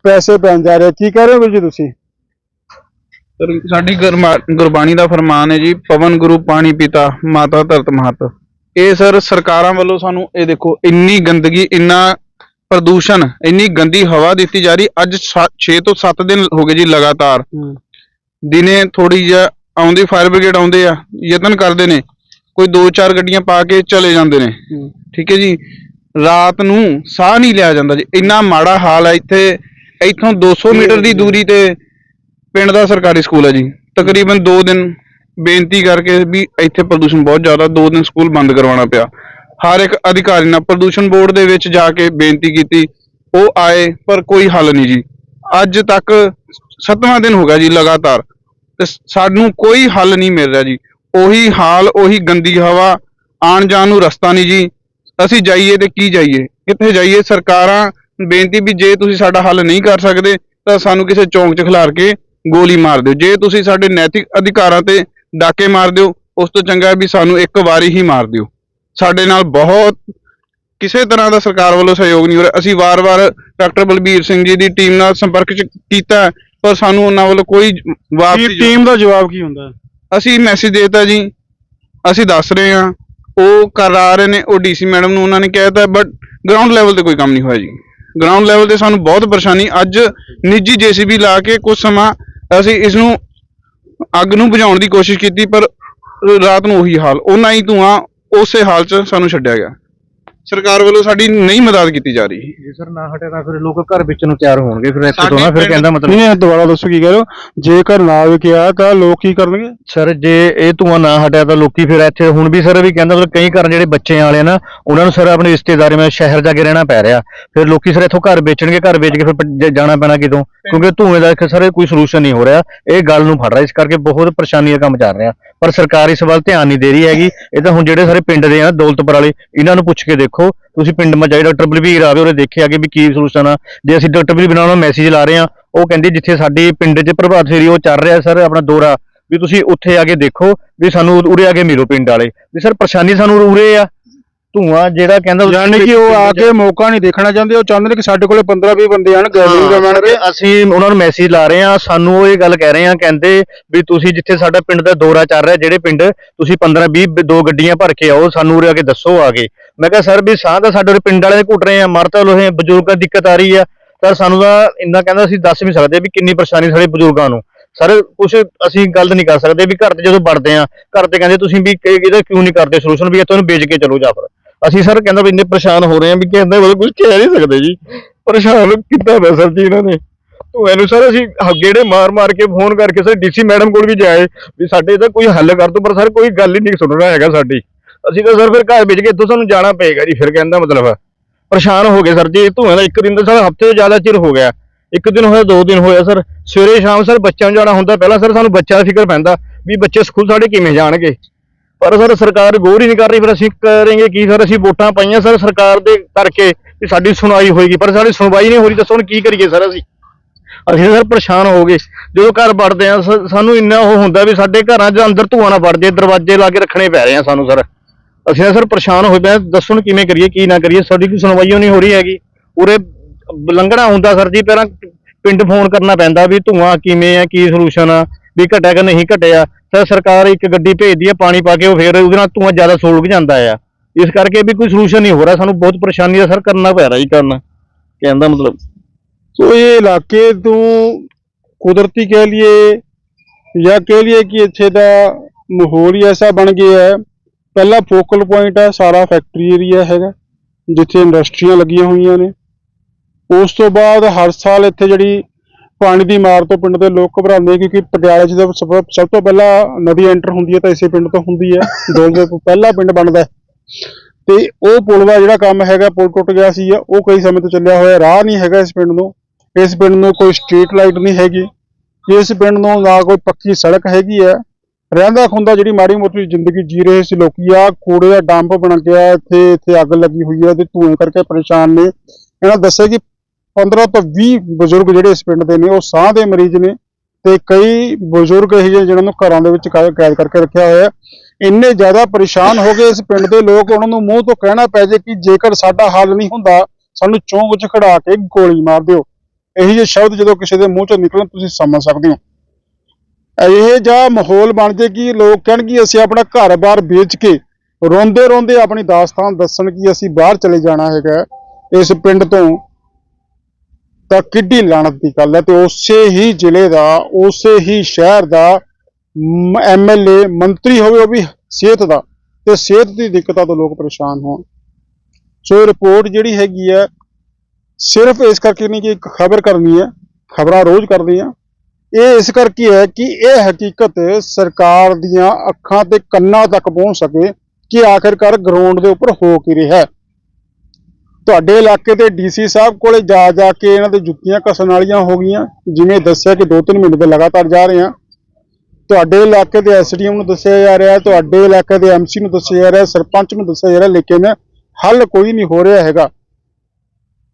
ਪੈਸੇ ਪੈਣ ਜਾ ਰਿਹਾ? ਕੀ ਕਹਿ ਰਹੇ ਹੋ ਜੀ ਤੁਸੀਂ? ਸਾਡੀ ਗੁਰਮਾ- ਗੁਰਬਾਣੀ ਦਾ ਫਰਮਾਨ ਹੈ ਜੀ, ਪਵਨ ਗੁਰੂ ਪਾਣੀ ਪਿਤਾ, ਮਾਤਾ ਧਰਤ ਮਹਤ। ਇਹ ਸਰ ਸਰਕਾਰਾਂ ਵੱਲੋਂ ਸਾਨੂੰ ਇਹ ਦੇਖੋ ਇੰਨੀ ਗੰਦਗੀ ਇੰਨਾ ਪ੍ਰਦੂਸ਼ਣ ਇੰਨੀ ਗੰਦੀ ਹਵਾ ਦਿੱਤੀ ਜਾ ਰਹੀ ਅੱਜ 6 ਤੋਂ 7 ਦਿਨ ਹੋ ਗਏ ਜੀ ਲਗਾਤਾਰ। ਦਿਨੇ ਥੋੜੀ ਜਿਹਾ ਆਉਂਦੀ ਫਾਇਰ ਬ੍ਰਿਗੇਡ ਆਉਂਦੇ ਆ ਯਤਨ ਕਰਦੇ ਨੇ ਕੋਈ 2-4 ਗੱਡੀਆਂ ਪਾ ਕੇ ਚਲੇ ਜਾਂਦੇ ਨੇ। ਠੀਕ ਹੈ ਜੀ? ਰਾਤ ਨੂੰ ਸਾਹ ਨਹੀਂ ਲਿਆ ਜਾਂਦਾ ਜੀ। ਇੰਨਾ ਮਾੜਾ ਹਾਲ ਹੈ ਇੱਥੇ ਇੱਥੋਂ 200 ਮੀਟਰ ਦੀ ਦੂਰੀ ਤੇ ਪਿੰਡ ਦਾ ਸਰਕਾਰੀ ਸਕੂਲ ਹੈ ਜੀ। ਤਕਰੀਬਨ 2 ਦਿਨ ਬੇਨਤੀ ਕਰਕੇ ਵੀ ਇੱਥੇ ਪ੍ਰਦੂਸ਼ਣ ਬਹੁਤ ਜ਼ਿਆਦਾ, ਦੋ ਦਿਨ ਸਕੂਲ ਬੰਦ ਕਰਵਾਉਣਾ ਪਿਆ। ਹਰ ਇੱਕ ਅਧਿਕਾਰੀ ਨਾਲ ਪ੍ਰਦੂਸ਼ਣ ਬੋਰਡ ਦੇ ਵਿੱਚ ਜਾ ਕੇ ਬੇਨਤੀ ਕੀਤੀ, ਉਹ ਆਏ, ਪਰ ਕੋਈ ਹੱਲ ਨਹੀਂ ਜੀ। ਅੱਜ ਤੱਕ ਸੱਤਵਾਂ ਦਿਨ ਹੋ ਗਿਆ ਜੀ ਲਗਾਤਾਰ, ਤੇ ਸਾਨੂੰ ਕੋਈ ਹੱਲ ਨਹੀਂ ਮਿਲ ਰਿਹਾ ਜੀ। ਉਹੀ ਹਾਲ, ਉਹੀ ਗੰਦੀ ਹਵਾ ਆਣ ਜਾਣ ਨੂੰ ਰਸਤਾ ਨਹੀਂ ਜੀ। ਅਸੀਂ ਜਾਈਏ ਤੇ ਕੀ ਜਾਈਏ? ਕਿੱਥੇ ਜਾਈਏ? ਸਰਕਾਰਾਂ ਬੇਨਤੀ ਵੀ ਜੇ ਤੁਸੀਂ ਸਾਡਾ ਹੱਲ ਨਹੀਂ ਕਰ ਸਕਦੇ, ਤਾਂ ਸਾਨੂੰ ਕਿਸੇ ਚੌਂਕ 'ਚ ਖਿਲਾਰ ਕੇ ਗੋਲੀ ਮਾਰ ਦਿਓ। ਜੇ ਤੁਸੀਂ ਸਾਡੇ ਨੈਤਿਕ ਅਧਿਕਾਰਾਂ ਤੇ ਡਾਕੇ ਮਾਰ ਦਿਓ ਉਸ ਤੋਂ ਚੰਗਾ ਵੀ ਸਾਨੂੰ ਇੱਕ ਵਾਰੀ ਹੀ ਮਾਰ ਦਿਓ। ਸਾਡੇ ਨਾਲ ਬਹੁਤ ਕਿਸੇ ਤਰ੍ਹਾਂ ਦਾ ਸਰਕਾਰ ਵੱਲੋਂ ਸਹਿਯੋਗ ਨਹੀਂ ਹੋ ਰਿਹਾ। ਅਸੀਂ ਵਾਰ-ਵਾਰ ਡਾਕਟਰ ਬਲਬੀਰ ਸਿੰਘ ਜੀ ਦੀ ਟੀਮ ਨਾਲ ਸੰਪਰਕ ਕੀਤਾ ਪਰ ਸਾਨੂੰ ਉਹਨਾਂ ਵੱਲੋਂ ਕੋਈ ਕੀ ਵਾਪਸੀ ਟੀਮ ਦਾ ਜਵਾਬ ਕੀ ਹੁੰਦਾ? ਅਸੀਂ ਮੈਸੇਜ ਦੇਤਾ ਜੀ। ਅਸੀਂ ਦੱਸ ਰਹੇ ਹਾਂ। ਉਹ ਕਰਾ ਰਹੇ ਨੇ ਉਹ ਡੀਸੀ ਮੈਡਮ ਨੂੰ ਉਹਨਾਂ ਨੇ ਕਹਿਤਾ ਬਟ ਗਰਾਊਂਡ ਲੈਵਲ ਤੇ ਕੋਈ ਕੰਮ ਨਹੀਂ ਹੋਇਆ ਜੀ। ਗਰਾਊਂਡ ਲੈਵਲ ਤੇ ਸਾਨੂੰ ਬਹੁਤ ਪਰੇਸ਼ਾਨੀ। ਅੱਜ ਨਿੱਜੀ ਜੀਸੀਬੀ ਲਾ ਕੇ ਕੁਝ ਸਮਾਂ ਅਸੀਂ ਇਸ ਨੂੰ ਅੱਗ ਨੂੰ ਬੁਝਾਉਣ ਦੀ ਕੋਸ਼ਿਸ਼ ਕੀਤੀ, ਪਰ ਰਾਤ ਨੂੰ ਉਹੀ ਹਾਲ ਉਹਨਾਂ ਹੀ ਧੂਆਂ ਉਸੇ ਹਾਲ 'ਚ ਸਾਨੂੰ ਛੱਡਿਆ ਗਿਆ। ਸਰਕਾਰ ਵੱਲੋਂ ਸਾਡੀ ਨਹੀਂ ਮਦਦ ਕੀਤੀ ਜਾ ਰਹੀ। ਜੇ ਸਰ ਨਾ ਹਟਿਆ ਤਾਂ ਫਿਰ ਲੋਕ ਘਰ ਵਿੱਚ ਨੂੰ ਤਿਆਰ ਹੋਣਗੇ। ਫਿਰ ਇੱਥੇ ਤੋਂ ਨਾ ਫਿਰ ਕਹਿੰਦਾ ਮਤਲਬ ਨਹੀਂ ਦੁਬਾਰਾ ਦੱਸੋ ਕੀ ਕਹਿ ਰਹੇ ਹੋ? ਜੇਕਰ ਨਾ ਵਿਕਿਆ ਤਾਂ ਲੋਕ ਕੀ ਕਰਨਗੇ? ਸਰ ਜੇ ਇਹ ਧੂੰਆਂ ਨਾ ਹਟਿਆ ਤਾਂ ਲੋਕੀ ਫਿਰ ਇੱਥੇ ਹੁਣ ਵੀ ਸਰ ਵੀ ਕਹਿੰਦਾ ਮਤਲਬ ਕਈ ਘਰ ਜਿਹੜੇ ਬੱਚੇ ਵਾਲੇ ਨਾ ਉਹਨਾਂ ਨੂੰ ਸਰ ਆਪਣੇ ਰਿਸ਼ਤੇਦਾਰੀ ਵਿੱਚ ਸ਼ਹਿਰ ਜਾ ਕੇ ਰਹਿਣਾ ਪੈ ਰਿਹਾ। ਫਿਰ ਲੋਕੀ ਸਰ ਇੱਥੋਂ ਘਰ ਵੇਚਣਗੇ ਘਰ ਵੇਚ ਕੇ ਫਿਰ ਜਾਣਾ ਪੈਣਾ ਕਿਤੋਂ? ਕਿਉਂਕਿ ਧੂਏ ਦਾ ਸਰ ਕੋਈ ਸੋਲੂਸ਼ਨ ਨਹੀਂ ਹੋ ਰਿਹਾ। ਇਹ ਗੱਲ ਨੂੰ ਫੜ ਰਿਹਾ ਇਸ ਕਰਕੇ ਬਹੁਤ ਪਰੇਸ਼ਾਨੀ ਦਾ ਕੰਮ ਚੱਲ ਰਿਹਾ। ਪਰ ਸਰਕਾਰ ਇਸ ਵੱਲ ਧਿਆਨ ਨਹੀਂ ਦੇ ਰਹੀ ਹੈਗੀ। ਇਹ ਤਾਂ ਹੁਣ ਜਿਹੜੇ ਸਾਰੇ ਪਿੰਡ ਦੇ ਆ, ਦੌਲਤਪੁਰ ਵਾਲੇ, ਇਹਨਾਂ ਨੂੰ ਪੁੱਛ ਕੇ ਦੇਖੋ। ਤੁਸੀਂ ਪਿੰਡ ਮਾ ਜਾਈ ਡਾਕਟਰ ਬਲਵੀਰ ਆਵੇ ਉਹਨੇ ਦੇਖਿਆ ਕਿ ਵੀ ਕੀ ਸੋਲੂਸ਼ਨ ਆ। ਜੇ ਅਸੀਂ ਡਾਕਟਰ ਬਲਵੀਰ ਨਾਲ ਮੈਸੇਜ ਲਾ ਰਹੇ ਆ, ਉਹ ਕਹਿੰਦੇ ਜਿੱਥੇ ਸਾਡੇ ਪਿੰਡ 'ਚ ਪ੍ਰਭਾਤ ਫੇਰੀ ਉਹ ਚੱਲ ਰਿਹਾ ਸਰ, ਆਪਣਾ ਦੌਰਾ। ਵੀ ਤੁਸੀਂ ਉੱਥੇ ਆ ਕੇ ਦੇਖੋ, ਵੀ ਸਾਨੂੰ ਉਰੇ ਆ ਕੇ ਮਿਲੋ ਪਿੰਡ ਵਾਲੇ। ਵੀ ਸਰ, ਪਰੇਸ਼ਾਨੀ ਸਾਨੂੰ ਉਰੇ ਆ। ਧੂਆਂ ਜਿਹੜਾ ਕਹਿੰਦਾ ਯਾਨੀ ਕਿ ਉਹ ਆ ਕੇ ਮੌਕਾ ਨਹੀਂ ਦੇਖਣਾ ਚਾਹੁੰਦੇ ਉਹ ਚਾਹੁੰਦੇ ਨੇ ਕਿ ਸਾਡੇ ਕੋਲੇ 15 20 ਬੰਦੇ ਆਣ ਗੈਦਰਿੰਗ ਹਾਂ, ਕਰਵਾਉਣਗੇ ਸਰ, ਅਸੀਂ ਉਹਨਾਂ ਨੂੰ ਮੈਸੇਜ ਲਾ ਰਹੇ ਆ ਸਾਨੂੰ ਉਹ ਇਹ ਗੱਲ ਕਹਿ ਰਹੇ ਆ ਕਹਿੰਦੇ ਵੀ ਤੁਸੀਂ ਜਿੱਥੇ ਸਾਡਾ ਪਿੰਡ ਦਾ ਦੌਰਾ ਚੱਲ ਰਿਹਾ ਜਿਹੜੇ ਪਿੰਡ ਤੁਸੀਂ 15 20 ਦੋ ਗੱਡੀਆਂ ਭਰ ਕੇ ਆਓ ਸਾਨੂੰ ਉਰੇ ਆ ਕੇ ਦੱਸੋ ਆ ਕੇ। ਮੈਂ ਕਿਹਾ ਸਰ ਵੀ ਸਾਹ ਤਾਂ ਸਾਡੇ ਉਰੇ ਪਿੰਡ ਵਾਲੇ ਘੁੱਟ ਰਹੇ ਆ ਮਰ ਤਾਂ ਲੋਹੇ ਬਜ਼ੁਰਗਾਂ ਦੀ ਦਿੱਕਤ ਆ ਰਹੀ ਆ। ਸਰ ਸਾਨੂੰ ਤਾਂ ਇੰਨਾ ਕਹਿੰਦਾ ਅਸੀਂ ਦੱਸ ਵੀ ਸਕਦੇ ਵੀ ਕਿੰਨੀ ਪਰੇਸ਼ਾਨੀ ਸਾਡੇ ਬਜ਼ੁਰਗਾਂ ਨੂੰ। ਸਰ ਕੁਛ ਅਸੀਂ ਗੱਲ ਨਹੀਂ ਕਰ ਸਕਦੇ ਵੀ ਘਰ ਤੇ ਜਦੋਂ ਵੜਦੇ ਆ ਘਰ ਤੇ ਕਹਿੰਦੇ ਤੁਸੀਂ ਵੀ ਕਿ- ਇਹਦਾ ਕਿਉਂ ਨਹੀਂ ਕਰਦੇ ਸੋਲੂਸ਼ਨ ਵੀ ਤੁਹਾਨੂੰ ਵੇਚ ਕੇ ਚਲੋ ਜਾ ਫਿਰ। ਅਸੀਂ ਸਰ ਕਹਿੰਦਾ ਵੀ ਇੰਨੇ ਪਰੇਸ਼ਾਨ ਹੋ ਰਹੇ ਆ ਵੀ ਕਹਿੰਦਾ ਮਤਲਬ ਕੁਝ ਕਹਿ ਨਹੀਂ ਸਕਦੇ ਜੀ। ਪਰੇਸ਼ਾਨ ਕੀਤਾ ਪਿਆ ਸਰ ਜੀ ਇਹਨਾਂ ਨੇ। ਤੂੰ ਇਹਨੂੰ ਸਰ ਅਸੀਂ ਗੇੜੇ ਮਾਰ ਮਾਰ ਕੇ ਫੋਨ ਕਰਕੇ ਸਰ ਡੀਸੀ ਮੈਡਮ ਕੋਲ ਵੀ ਜਾਏ, ਵੀ ਸਾਡੇ ਇਹਦਾ ਕੋਈ ਹੱਲ ਕਰ ਦੋ ਪਰ ਸਰ ਕੋਈ ਗੱਲ ਹੀ ਨਹੀਂ ਸੁਣ ਰਿਹਾ ਹੈਗਾ ਸਾਡੀ। ਅਸੀਂ ਤਾਂ ਸਰ ਫਿਰ ਘਰ ਵਿੱਚ ਕੇ ਇੱਥੋਂ ਸਾਨੂੰ ਜਾਣਾ ਪਏਗਾ ਜੀ, ਫਿਰ ਕਹਿੰਦਾ ਮਤਲਬ। ਪਰੇਸ਼ਾਨ ਹੋ ਗਏ ਸਰ ਜੀ, ਇਹ ਧੂਆਂ ਦਾ ਇੱਕ ਦਿਨ ਦਾ ਸਰ ਹਫ਼ਤੇ ਤੋਂ ਜ਼ਿਆਦਾ ਚਿਰ ਹੋ ਗਿਆ। ਇੱਕ ਦਿਨ ਹੋਇਆ, ਦੋ ਦਿਨ ਹੋਇਆ ਸਰ। ਸਵੇਰੇ ਸ਼ਾਮ ਸਰ ਬੱਚਿਆਂ ਨੂੰ ਜਾਣਾ ਹੁੰਦਾ, ਪਹਿਲਾਂ ਸਰ ਸਾਨੂੰ ਬੱਚਿਆਂ ਦਾ ਫਿਕਰ ਪੈਂਦਾ ਵੀ ਬੱਚੇ ਸਕੂਲ ਸਾਡੇ ਕਿਵੇਂ ਜਾਣਗੇ। ਪਰ ਸਰ ਸਰਕਾਰ ਗੌਰ ਹੀ ਨਹੀਂ ਕਰ ਰਹੀ, ਫਿਰ ਅਸੀਂ ਕਰਾਂਗੇ ਕੀ ਸਰ? ਅਸੀਂ ਵੋਟਾਂ ਪਾਈਆਂ ਸਰ ਸਰਕਾਰ ਦੇ ਕਰਕੇ ਵੀ ਸਾਡੀ ਸੁਣਵਾਈ ਹੋਏਗੀ, ਪਰ ਸਾਡੀ ਸੁਣਵਾਈ ਨਹੀਂ ਹੋ ਰਹੀ, ਦੱਸੋ ਹੁਣ ਕੀ ਕਰੀਏ ਸਰ ਅਸੀਂ? ਅਸੀਂ ਤਾਂ ਸਰ ਪਰੇਸ਼ਾਨ ਹੋ ਗਏ। ਜਦੋਂ ਘਰ ਵੜਦੇ ਆ ਸਾਨੂੰ ਇੰਨਾ ਉਹ ਹੁੰਦਾ ਵੀ ਸਾਡੇ ਘਰਾਂ ਚ ਅੰਦਰ ਧੂਆਂ ਨਾ ਵੜ ਜੇ ਦਰਵਾਜ਼ੇ ਲਾ ਕੇ ਰੱਖਣੇ ਪੈ ਰਹੇ ਆ ਸਾਨੂੰ ਸਰ। ਅਸੀਂ ਤਾਂ ਸਰ ਪਰੇਸ਼ਾਨ ਹੋਏ ਪਏ ਹਾਂ। ਦੱਸੋ ਹੁਣ ਕਿਵੇਂ ਕਰੀਏ, ਕੀ ਨਾ ਕਰੀਏ, ਸਾਡੀ ਕੋਈ ਸੁਣਵਾਈ ਓ ਨਹੀਂ ਹੋ ਰਹੀ ਹੈਗੀ। ਉਰੇ ਲੰਘਣਾ ਹੁੰਦਾ ਸਰ ਜੀ, ਪਹਿਲਾਂ ਪਿੰਡ ਫੋਨ ਕਰਨਾ ਪੈਂਦਾ ਵੀ ਧੂਆਂ ਕਿਵੇਂ ਆ, ਕੀ ਸੋਲੂਸ਼ਨ ਆ, ਵੀ ਘਟਿਆ ਕਿ ਨਹੀਂ ਘਟਿਆ। ਸਰ ਸਰਕਾਰ ਇੱਕ ਗੱਡੀ ਭੇਜਦੀ ਹੈ ਪਾਣੀ ਪਾ ਕੇ ਉਹ ਫੇਰ ਉਹਦੇ ਨਾਲ ਧੂਆਂ ਜ਼ਿਆਦਾ ਸੁਲਗ ਜਾਂਦਾ ਆ। ਇਸ ਕਰਕੇ ਵੀ ਕੋਈ ਸੋਲੂਸ਼ਨ ਨਹੀਂ ਹੋ ਰਿਹਾ, ਸਾਨੂੰ ਬਹੁਤ ਪਰੇਸ਼ਾਨੀ ਦਾ ਸਰ ਕਰਨਾ ਪੈ ਰਿਹਾ ਜੀ ਕਰਨਾ। ਕਹਿਣ ਦਾ ਮਤਲਬ। ਸੋ ਇਹ ਇਲਾਕੇ ਤੋਂ ਕੁਦਰਤੀ ਕਹਿ ਲਈਏ ਜਾਂ ਕਹਿ ਲਈਏ ਕਿ ਇੱਥੇ ਦਾ ਮਾਹੌਲ ਹੀ ਐਸਾ ਬਣ ਗਿਆ ਹੈ। ਪਹਿਲਾ ਫੋਕਲ ਪੁਆਇੰਟ ਹੈ ਸਾਰਾ ਫੈਕਟਰੀ ਏਰੀਆ ਹੈਗਾ, ਜਿੱਥੇ ਇੰਡਸਟਰੀਆਂ ਲੱਗੀਆਂ ਹੋਈਆਂ ਨੇ। ਉਸ ਤੋਂ ਬਾਅਦ ਹਰ ਸਾਲ ਇੱਥੇ ਜਿਹੜੀ ਪਾਣੀ ਦੀ ਮਾਰ ਤੋਂ ਪਿੰਡ ਦੇ ਲੋਕ ਘਬਰਾਉਂਦੇ ਕਿਉਂਕਿ ਪਟਿਆਲੇ 'ਚ ਤਾਂ ਸਭ ਸਭ ਤੋਂ ਪਹਿਲਾਂ ਨਦੀ ਐਂਟਰ ਹੁੰਦੀ ਹੈ ਤਾਂ ਇਸੇ ਪਿੰਡ ਤੋਂ ਹੁੰਦੀ ਹੈ। ਦੋਲ ਦੇ ਤੋਂ ਪਹਿਲਾ ਪਿੰਡ ਬਣਦਾ ਤੇ ਉਹ ਪੁਲ ਦਾ ਜਿਹੜਾ ਕੰਮ ਹੈਗਾ ਪੁਲ ਟੁੱਟ ਗਿਆ ਸੀ ਉਹ ਕਈ ਸਮੇਂ ਤੋਂ ਚੱਲਿਆ ਹੋਇਆ ਰਾਹ ਨਹੀਂ ਹੈਗਾ ਇਸ ਪਿੰਡ ਨੂੰ। ਇਸ ਪਿੰਡ ਨੂੰ ਕੋਈ ਸਟਰੀਟ ਲਾਈਟ ਨਹੀਂ ਹੈਗੀ। ਇਸ ਪਿੰਡ ਨੂੰ ਨਾ ਕੋਈ ਪੱਕੀ ਸੜਕ ਹੈਗੀ ਹੈ। ਰਹਿੰਦਾ ਖੁੰਦਾ ਜਿਹੜੀ ਮਾੜੀ ਮੋਟੀ ਜ਼ਿੰਦਗੀ ਜੀ ਰਹੇ ਸੀ ਲੋਕੀ ਆ ਕੂੜੇ ਦਾ ਡੰਪ ਬਣ ਗਿਆ ਇੱਥੇ ਇੱਥੇ ਅੱਗ ਲੱਗੀ ਹੋਈ ਹੈ ਤੇ ਧੂਏ ਕਰਕੇ ਪਰੇਸ਼ਾਨ ਨੇ। ਇਹਨਾਂ ਦੱਸਿਆ ਕਿ 15 ਤੋਂ 20 ਬਜ਼ੁਰਗ ਜਿਹੜੇ ਇਸ ਪਿੰਡ ਦੇ ਨੇ, ਉਹ ਸਾਹ ਦੇ ਮਰੀਜ਼ ਨੇ ਤੇ ਕਈ ਬਜ਼ੁਰਗ ਇਹ ਜਿਹੇ ਜਿਹਨਾਂ ਨੂੰ ਘਰਾਂ ਦੇ ਵਿੱਚ ਕੈ- ਕੈਦ ਕਰਕੇ ਰੱਖਿਆ ਹੋਇਆ ਇੰਨੇ ਜ਼ਿਆਦਾ ਪਰੇਸ਼ਾਨ ਹੋ ਗਏ ਇਸ ਪਿੰਡ ਦੇ ਲੋਕ, ਉਹਨਾਂ ਨੂੰ ਮੂੰਹ ਤੋਂ ਕਹਿਣਾ ਪੈ ਜੇ ਕਿ ਜੇਕਰ ਸਾਡਾ ਹੱਲ ਨਹੀਂ ਹੁੰਦਾ, ਸਾਨੂੰ ਚੌਂਕ 'ਚ ਖੜਾ ਕੇ ਗੋਲੀ ਮਾਰ ਦਿਓ। ਇਹੋ ਜਿਹੇ ਸ਼ਬਦ ਜਦੋਂ ਕਿਸੇ ਦੇ ਮੂੰਹ 'ਚੋਂ ਨਿਕਲਣ, ਤੁਸੀਂ ਸਮਝ ਸਕਦੇ ਹੋ। ਇਹ ਜਿਹਾ ਮਾਹੌਲ ਬਣ ਜੇ ਕਿ ਲੋਕ ਕਹਿਣ ਕਿ ਅਸੀਂ ਆਪਣਾ ਘਰ-ਬਾਰ ਵੇਚ ਕੇ ਰੋਂਦੇ ਰੋਂਦੇ ਆਪਣੀ ਦਾਸਤਾਨ ਦੱਸਣ ਕਿ ਅਸੀਂ ਬਾਹਰ ਚਲੇ ਜਾਣਾ ਹੈਗਾ। ਇਸ ਪਿੰਡ ਤੋਂ ਤਾਂ ਕਿੱਡੀ ਲਾਣਤ ਦੀ ਗੱਲ ਹੈ ਤੇ ਉਸੇ ਹੀ ਜ਼ਿਲ੍ਹੇ ਦਾ, ਉਸੇ ਹੀ ਸ਼ਹਿਰ ਦਾ ਐਮਐਲਏ ਮੰਤਰੀ ਹੋਵੇ ਉਹ ਵੀ ਸਿਹਤ ਦਾ ਤੇ ਸਿਹਤ ਦੀ ਦਿੱਕਤਾਂ ਤੋਂ ਲੋਕ ਪਰੇਸ਼ਾਨ ਹੋਣ। ਸੋ ਰਿਪੋਰਟ ਜਿਹੜੀ ਹੈਗੀ ਹੈ, ਸਿਰਫ ਇਸ ਕਰਕੇ ਨਹੀਂ ਕਿ ਇੱਕ ਖਬਰ ਕਰਨੀ ਹੈ, ਖਬਰਾਂ ਰੋਜ਼ ਕਰਦੇ ਆ ਇਹ ਇਸ ਕਰਕੇ ਹੈ ਕਿ ਇਹ ਹਕੀਕਤ ਸਰਕਾਰ ਦੀਆਂ ਅੱਖਾਂ ਤੇ ਕੰਨਾਂ ਤੱਕ ਪਹੁੰਚ ਸਕੇ ਕਿ ਆਖਿਰਕਾਰ ਗਰਾਊਂਡ ਦੇ ਉੱਪਰ ਹੋ ਕੀ ਰਿਹਾ ਹੈ। ਤੁਹਾਡੇ ਇਲਾਕੇ ਦੇ ਡੀਸੀ ਸਾਹਿਬ ਕੋਲੇ ਜਾ ਜਾ ਕੇ ਇਹਨਾਂ ਦੇ ਜੁੱਤੀਆਂ ਘਸਣ ਵਾਲੀਆਂ ਹੋ ਗਈਆਂ, ਜਿਵੇਂ ਦੱਸਿਆ ਕਿ 2-3 ਮਹੀਨੇ ਤੋਂ ਲਗਾਤਾਰ ਜਾ ਰਹੇ ਆ ਤੁਹਾਡੇ ਇਲਾਕੇ ਦੇ ਐਸਡੀਐਮ ਨੂੰ ਦੱਸਿਆ ਜਾ ਰਿਹਾ, ਤੁਹਾਡੇ ਇਲਾਕੇ ਦੇ ਐਮਸੀ ਨੂੰ ਦੱਸਿਆ ਜਾ ਰਿਹਾ, ਸਰਪੰਚ ਨੂੰ ਦੱਸਿਆ ਜਾ ਰਿਹਾ, ਲੇਕਿਨ ਹੱਲ ਕੋਈ ਨਹੀਂ ਹੋ ਰਿਹਾ ਹੈਗਾ।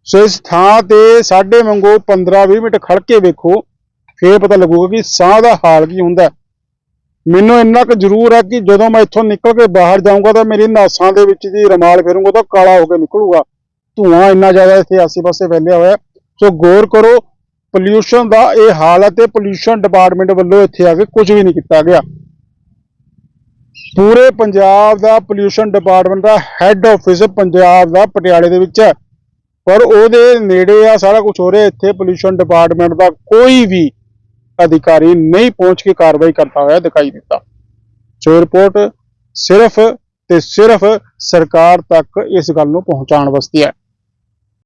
ਸੋ ਇਸ ਥਾਂ ਤੇ ਸਾਡੇ ਵਾਂਗੂ 15-20 ਮਿੰਟ ਖੜ ਕੇ ਵੇਖੋ, ਫੇਰ ਪਤਾ ਲੱਗੂਗਾ ਕਿ ਸਾਹ ਦਾ ਹਾਲ ਕੀ ਹੁੰਦਾ। ਮੈਨੂੰ ਇੰਨਾ ਕੁ ਜ਼ਰੂਰ ਹੈ ਕਿ ਜਦੋਂ ਮੈਂ ਇੱਥੋਂ ਨਿਕਲ ਕੇ ਬਾਹਰ ਜਾਊਂਗਾ ਤਾਂ ਮੇਰੀ ਨਾਸਾਂ ਦੇ ਵਿੱਚ ਦੀ ਰਮਾਲ ਫੇਰੂੰਗਾ ਤਾਂ ਕਾਲਾ ਹੋ ਕੇ ਨਿਕਲੂਗਾ। ਧੂਆਂ ਇੰਨਾ ਜ਼ਿਆਦਾ ਇੱਥੇ ਆਸੇ-ਪਾਸੇ ਫੈਲਿਆ ਹੋਇਆ ਸੋ ਗੌਰ ਕਰੋ ਪੋਲਿਊਸ਼ਨ ਦਾ ਇਹ ਹਾਲ ਹੈ ਤੇ ਪੋਲਿਊਸ਼ਨ ਡਿਪਾਰਟਮੈਂਟ ਵੱਲੋਂ ਇੱਥੇ ਆ ਕੇ ਕੁਝ ਵੀ ਨਹੀਂ ਕੀਤਾ ਗਿਆ। ਪੂਰੇ ਪੰਜਾਬ ਦਾ ਪੋਲਿਊਸ਼ਨ ਡਿਪਾਰਟਮੈਂਟ ਦਾ ਹੈੱਡ ਆਫਿਸ ਪੰਜਾਬ ਦਾ ਪਟਿਆਲੇ ਦੇ ਵਿੱਚ ਹੈ। ਪਰ ਉਹਦੇ ਨੇੜੇ ਆ ਸਾਰਾ ਕੁਝ ਹੋ ਰਿਹਾ, ਇੱਥੇ ਪੋਲਿਊਸ਼ਨ ਡਿਪਾਰਟਮੈਂਟ ਦਾ ਕੋਈ ਵੀ ਅਧਿਕਾਰੀ ਨਹੀਂ ਪਹੁੰਚ ਕੇ ਕਾਰਵਾਈ ਕਰਦਾ ਹੋਇਆ ਦਿਖਾਈ ਦਿੱਤਾ। ਸੋ ਰਿਪੋਰਟ ਸਿਰਫ ਤੇ ਸਿਰਫ ਸਰਕਾਰ ਤੱਕ ਇਸ ਗੱਲ ਨੂੰ ਪਹੁੰਚਾਉਣ ਵਾਸਤੇ ਹੈ।